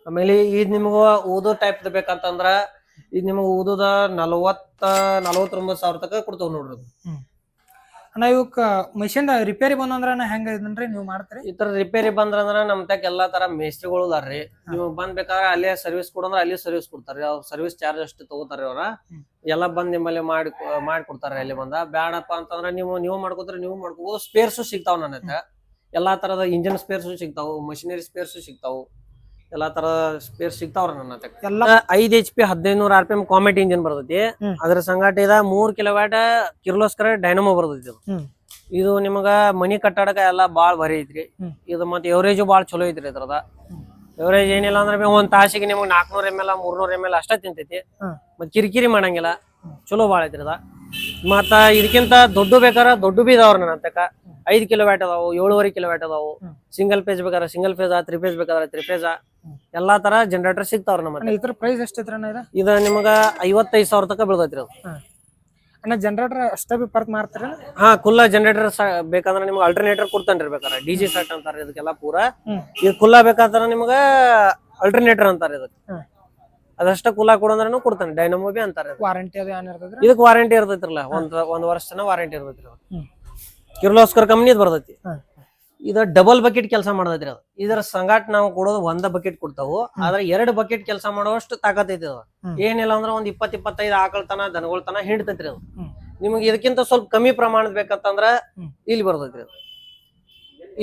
ಆಮೇಲೆ ಇದ್ ನಿಮ್ಗ ಓದೋ ಟೈಪ್ ಬೇಕಂತಂದ್ರ ಇದ್ ನಿಮ್ಗ ಓದೋದ ನಲವತ್ತ, ನಲವತ್ತೊಂಬತ್ತು ಸಾವಿರ ತನಕ ಕೊಡ್ತಾವ್ ನೋಡ್ರಿ. ಅಣ್ಣ ಇವಕ್ಕ ಮಷಿನ್ ರಿಪೇರಿ ಬಂದಂದ್ರ ಹೆಂಗ ಇದನ್ರಿ ನೀವು ಮಾಡ್ತೀರಿ? ಈ ತರ ರಿಪೇರಿ ಬಂದ್ರಂದ್ರ ನಮ್ ತಕ್ ಎಲ್ಲಾ ತರ ಮೇಸ್ತ್ರಿಗಳು ಅದಾರ್ರಿ ನೀವು ಬಂದ್ ಬೇಕಾದ್ರೆ ಅಲ್ಲೇ ಸರ್ವಿಸ್ ಕೊಡಂದ್ರ ಅಲ್ಲಿ ಸರ್ವಿಸ್ ಕೊಡ್ತಾರ್ರಿ ಅವ್ರ ಸರ್ವಿಸ್ ಚಾರ್ಜ್ ಅಷ್ಟು ತಗೋತಾರ ಇವ್ರ. ಎಲ್ಲಾ ಬಂದ್ ನಿಮ್ಮಲ್ಲಿ ಮಾಡಿ ಮಾಡಿ ಕೊಡ್ತಾರ ಅಲ್ಲಿ ಬಂದ. ಬ್ಯಾಡಪ್ಪ ಅಂತಂದ್ರ ನೀವು ನೀವು ಮಾಡ್ಕೋದ್ರ ನೀವು ಮಾಡ್ಕೋಬಹುದು ಸ್ಪೇರ್ಸು ಸಿಗ್ತಾವ ನನ್ನ ಎಲ್ಲಾ ತರದ ಇಂಜಿನ್ ಸ್ಪೇರ್ಸು ಸಿಗ್ತಾವು ಮಷಿನರಿ ಸ್ಪೇರ್ಸು ಸಿಗ್ತಾವು. ಎಲ್ಲಾ ತರ ಸ್ಪೇರ್ ಸಿಗ್ತಾವ್ರ ನನ್ನ ಎಲ್ಲ ಐದ್ H P ಹದಿನೈದುನೂರ R P M comet engine ಬರ್ತೈತಿ ಹ್ಮ್. ಅದ್ರ ಸಂಗಾಟ ಇದ ಮೂರ್ ಕಿಲೋವ್ಯಾಟ್ ಕಿರ್ಲೋಸ್ಕರ ಡೈನಮೋ ಬರ್ತೈತಿ ಇದು. ಹ್ಮ್. ಇದು ನಿಮಗ ಮನಿ ಕಟ್ಟಡಕ ಎಲ್ಲಾ ಬಾಳ್ ಭಾರಿ ಐತ್ರಿ ಹ್ಮ್. ಇದು ಮತ್ತೆ ಎವರೇಜು ಬಾಳ್ ಚಲೋ ಐತ್ರಿ ಇದ್ರದ. ಎವರೇಜ್ ಏನಿಲ್ಲ ಅಂದ್ರೆ ಬಿ ಒಂದ್ ತಾಸಿಗೆ ನಿಮ್ಗೆ ನಾಲ್ಕನೂರ ಎಂ ಎಲ್ ಮೂರ್ನೂರ ಎಂ ಎಲ್ ಅಷ್ಟ ತಿಂತೈತಿ ಹ್ಮ್. ಮತ್ ಕಿರಿಕಿರಿ ಮಾಡಂಗಿಲ್ಲ. ಚಲೋ ಬಾಳ ಐತ್ರಿ ಅದ ಮತ್ತ ಇದಕ್ಕಿಂತ ದೊಡ್ಡ ಬೇಕಾರ ದೊಡ್ಡ ಬಿ ಇದಾವ್ರ ನನ್ನ ತಕ ಐದ್ ಕಿಲೋ ವ್ಯಾಟ್ ಅದಾವು ಏಳುವರೆ ಕಿಲೋ ವ್ಯಾಟ್ ಅದಾವು ಸಿಂಗಲ್ ಪೇಜ್ ಬೇಕಾದ್ರೆ ಸಿಂಗಲ್ ಪೇಜ್ ತ್ರೀ ಪೇಜ್ ಬೇಕಾದ್ರೆ ತ್ರೀ ಪೇಜ್ ಎಲ್ಲಾ ತರ ಜನರೇಟರ್ ಸಿಗ್ತಾವ್ರ ನಮ್ಮ. ಇದ್ರ ಪ್ರೈಸ್ ಎಷ್ಟೈತ್ರಿ ಇದು? ನಿಮಗ ಐವತ್ತೈದು ಸಾವಿರ ತಕ ಬೀಳ್ತೈತ್ರಿ ಅದು. ಅಣ್ಣ ಜನರೇಟರ್ ಅಷ್ಟೇ ಬಿ ಪರ್ಕ್ ಮಾಡ್ತೀರ ಹಾ ಕುಲ್ಲ ಜನರೇಟರ್ ಬೇಕಂದ್ರೆ ನಿಮ್ಗೆ ಅಲ್ಟರ್ನೇಟರ್ ಕೊಡ್ತಾನ್ರಿ ಬೇಕಾರ ಡಿ ಜಿ ಸೆಟ್ ಅಂತಾರೆ ಇದಕ್ಕೆಲ್ಲ ಪೂರ. ಇದು ಕುಲ್ಲ ಬೇಕಾದ್ರೆ ನಿಮ್ಗ ಅಲ್ಟರ್ನೇಟರ್ ಅಂತಾರೆ ಇದಕ್ಕೆ. ಅದಷ್ಟ ಕುಲ ಕೊಡಂದ್ರೂ ಕೊಡ್ತಾನೆ. ಡೈನಮೋ ಬಿ ಅಂತಾರೆ ಇದಕ್ಕೆ. ವಾರಂಟಿ ಅದು ಏನ್ ಇರ್ತದ್ರಿ ಇದಕ್ ವಾರಂಟಿ ಇರ್ತೈತ್ರಲ್ಲ ಒಂದ್ ಒಂದ್ ವರ್ಷ ತನ ವಾರಂಟಿ ಇರ್ತೈತ್ರಿ ಅದು. ಕಿರ್ಲೋಸ್ಕರ್ ಕಂಪ್ನಿದ್ ಬರ್ತೈತಿ. ಇದ ಡಬಲ್ ಬಕೆಟ್ ಕೆಲಸ ಮಾಡತೈತ್ರಿ ಅದು. ಇದರ ಸಂಗಾಟ್ ನಾವು ಕೊಡೋದು ಒಂದ ಬಕೆಟ್ ಕೊಡ್ತಾವು. ಆದ್ರೆ ಎರಡು ಬಕೆಟ್ ಕೆಲಸ ಮಾಡುವಷ್ಟು ತಾಕತ್ತೈತಿ ಅದು. ಏನಿಲ್ಲ ಅಂದ್ರೆ ಒಂದ್ ಇಪ್ಪತ್ ಇಪ್ಪತ್ತೈದು ಆಕಳತನ ದನಗಳ ತನ ಹಿಂಡ್ತೈತ್ರಿ ಅದು. ನಿಮ್ಗೆ ಇದಕ್ಕಿಂತ ಸ್ವಲ್ಪ ಕಮ್ಮಿ ಪ್ರಮಾಣದ ಬೇಕಂತಂದ್ರ. ಇಲ್ಲಿ ಬರ್ತೈತ್ರಿ ಅದು.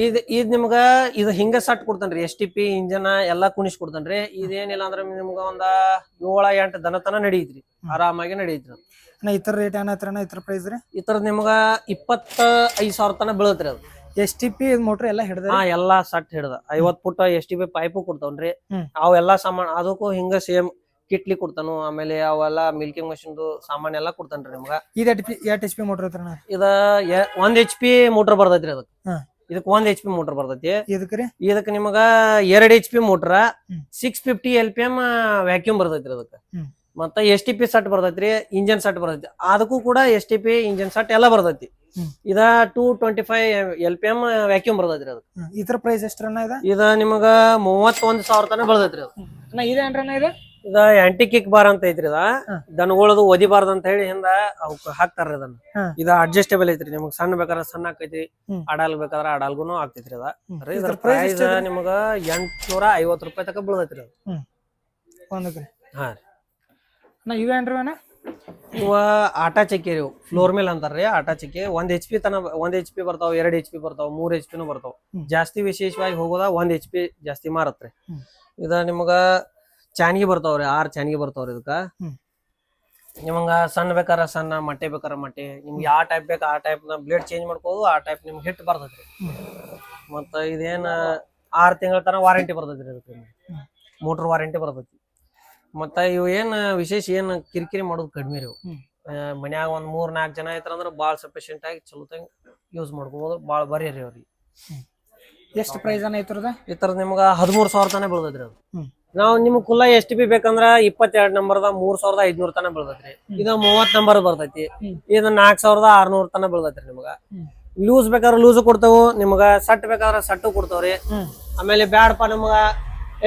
ಇದ್ ಇದ್ ನಿಮ್ಗ ಇದು ಹಿಂಗ ಸಟ್ ಕೊಡ್ತಾನ್ರಿ ಎಸ್ ಟಿ ಪಿ ಇಂಜನ್ ಎಲ್ಲಾ ಕುಣಿಸ್ ಕೊಡ್ತಾನ್ರಿ. ಇದೇನಿಲ್ಲ ಅಂದ್ರೆ ನಿಮ್ಗ ಒಂದ ಏಳ ಎಂಟು ದನತನ ನಡೀತ್ರಿ ಆರಾಮಾಗಿ ನಡೀತ್ರಿ. ಅಣ್ಣ ಇತರ ರೇಟ್ ಏನತ್ರ ಇತರ ಪ್ರೈಸ್ ರೀ? ಇತರ ನಿಮ್ಗ ಇಪ್ಪತ್ತ ಐದ್ ಸಾವಿರ ತನ ಬೀಳತ್ರಿ ಅದು. ಎಸ್ ಟಿ ಪಿ ಮೋಟ್ರ್ ಎಲ್ಲ ಹಿಡ್ದ ಹಾ ಎಲ್ಲಾ ಸಟ್ ಹಿಡ್ದ. ಐವತ್ foot S T P pipe ಕೊಡ್ತಾವ್ರಿ. ಅವೆಲ್ಲಾ ಸಾಮಾನ್ ಅದಕ್ಕೂ ಹಿಂಗ ಸೇಮ್ ಕಿಟ್ಲಿ ಕೊಡ್ತಾನು ಆಮೇಲೆ ಅವೆಲ್ಲ ಮಿಲ್ಕಿಂಗ್ ಮಷಿನ್ ಸಾಮಾನ್ ಎಲ್ಲಾ ಕೊಡ್ತಾನ್ರಿ ನಿಮ್ಗ. ಇದ್ ಎಟ್ ಎಚ್ ಪಿ ಮೋಟ್ರ್ ಇದ ಒಂದ್ ಎಚ್ ಪಿ ಮೋಟರ್ ಬರ್ತೈತ್ರಿ ಅದಕ್ಕೆ. ಇದಕ್ ಒಂದ್ ಎಚ್ ಪಿ ಮೋಟರ್ ಬರ್ತೈತಿ. ಇದಕ್ಕೆ ರೀ? ಇದಕ್ ನಿಮಗ ಎರಡ್ H P motor. Six fifty L P M vacuum ಬರ್ತೈತ್ರಿ ಅದಕ್ಕೆ. ಮತ್ತ ಎಸ್ ಟಿ ಪಿ ಸಟ್ ಬರ್ತೈತ್ರಿ ಇಂಜನ್ ಸಟ್ ಬರ್ತೈತಿ. ಅದಕ್ಕೂ ಕೂಡ S T P engine set ಎಲ್ಲಾ ಬರ್ತೈತಿ. ಇದ two twenty five L P M vacuum ಬರ್ತೈತ್ರಿ ಅದಕ್ಕೆ. ಇದ್ರ ಪ್ರೈಸ್ ಎಷ್ಟ್ರಿ ಇದ ಇದು? ಇದ ನಿಮಗ ಮೂವತ್ತೊಂದ್ ಸಾವಿರ ತನ ಬರ್ತೈತ್ರಿ ಅದು. ಅಣ್ಣ ಇದೇನ್ರಿ ಅಣ್ಣ ಇದು? ಇದ ಆಂಟಿ ಕಿಕ್ ಬಾರ್ ಅಂತ ಐತ್ರಿ ಇದ. ದನಗಳದು ಒದಿಬಾರ್ದು ಅಂತ ಹೇಳಿ ಹಿಂದ ಅವಕ್ ಹಾಕ್ತಾರ ಇದನ್ನ. ಇದ ಅಡ್ಜಸ್ಟೇಬಲ್ ಐತ್ರಿ ನಿಮಗ್ ಸಣ್ಣ ಬೇಕಾದ್ರೆ ಸಣ್ಣ ಆಕೈತಿ. ಅಡಾಲ್ ಬೇಕಾದ್ರ ಅಡಾಲ್ಗುನು ಆಗ್ತೈತ್ರಿ ಅದ. ಇದ್ರ ಪ್ರೈಸ್? ನಿಮಗ ಎಂಟ್ನೂರ ಐವತ್ ರೂಪಾಯಿ ತಕ ಬೀಳದೈತ್ರಿ ಅದು ಹಾ ಇವೇನ್ರಿ ಇವ ಆಟಾ ಚಕ್ಕಿ ರೀ ಫ್ಲೋರ್ ಮೇಲ್ ಅಂತಾರ್ರಿ ಆಟಾ ಚಕ್ಕಿ. ಒಂದ್ ಎಚ್ ಪಿ ತನ ಒಂದ್ ಎಚ್ ಪಿ ಬರ್ತಾವ ಎರಡ್ ಎಚ್ ಪಿ ಬರ್ತಾವ ಮೂರ್ ಎಚ್ ಪಿನೂ ಬರ್ತಾವ. ಜಾಸ್ತಿ ವಿಶೇಷವಾಗಿ ಹೋಗೋದ ಒಂದ್ ಎಚ್ ಪಿ ಜಾಸ್ತಿ ಮಾರತ್ರಿ. ಇದ ನಿಮಗ ಚಾನ್ಗಿ ಬರ್ತಾವ್ರಿ ಆರ್ ಚಾನಿಗೆ ಬರ್ತಾವ್ರಿ ಇದಕ್ಕ. ನಿಮಗ ಸಣ್ಣ ಬೇಕಾರ ಸಣ್ಣ ಮಟ್ಟೆ ಬೇಕಾರ ಮಟ್ಟೆ. ನಿಮ್ಗೆ ಯಾವ ಟೈಪ್ ಬೇಕು ಆ ಟೈಪ್ನ ಬ್ಲೇಡ್ ಚೇಂಜ್ ಮಾಡ್ಕೋದು ಆ ಟೈಪ್ ನಿಮ್ಗೆ ಹಿಟ್ ಬರ್ತೈತ್ರಿ. ಮತ್ತ ಇದೇನ ಆರ್ ತಿಂಗಳ ತನ ವಾರಂಟಿ ಬರ್ತೈತ್ರಿ ಇದಕ್ಕೆ. ಹ್ಮ್. ಮೋಟರ್ ವಾರಂಟಿ ಬರ್ತೈತಿ. ಮತ್ತ ಇವು ಏನ್ ವಿಶೇಷ ಏನ್ ಕಿರಿಕಿರಿ ಮಾಡೋದು ಕಡಿಮೆ ರೀ ಮನ್ಯಾಗ ಒಂದ್ ಮೂರ್ ನಾಲ್ಕು ಜನ ಐತ್ರ ಅಂದ್ರೆ ಬಾಳ್ ಸಫಿಶಿಯಂಟ್ ಆಗಿ ಚಲೋತಂಗ್ ಯೂಸ್ ಮಾಡ್ಕೋಬಹುದು ಬಾಳ್ ಬರೀ ರೀ ಅವ್ರಿಗೆ. ಎಷ್ಟು ಪ್ರೈಸ್ ಇದ್ರದ ಈ ತರದ ನಿಮ್ಗ ಹದಿಮೂರ್ ಸಾವಿರ ತಾನೇ ಬೀಳ್ತೈತ್ರಿ ಅದು. ನಾವ್ ನಿಮ್ ಕುಲ್ಲ ಎಷ್ಟ್ ಬಿ ಬೇಕಂದ್ರ ಇಪ್ಪತ್ತೆರಡ್ ನಂಬರ್ದ ಮೂರ್ ಸಾವಿರದ ಐದ್ನೂರ್ ತನ ಬೀಳ್ತೈತ್ರಿ. ಇದು ಮೂವತ್ ನಂಬರ್ ಬರ್ತೈತಿ. ಇದ ನಾಲ್ಕ್ ಸಾವಿರದ ಆರ್ನೂರ ತನ ಬೀಳ್ತೈತ್ರಿ ನಿಮ್ಗ. ಲೂಸ್ ಬೇಕಾದ್ರ ಲೂಸ್ ಕೊಡ್ತಾವು ನಿಮ್ಗ ಸಟ್ ಬೇಕಾದ್ರ ಸಟ್ಟು ಕೊಡ್ತಾವ್ರಿ. ಆಮೇಲೆ ಬ್ಯಾಡಪ್ಪ ನಮ್ಗ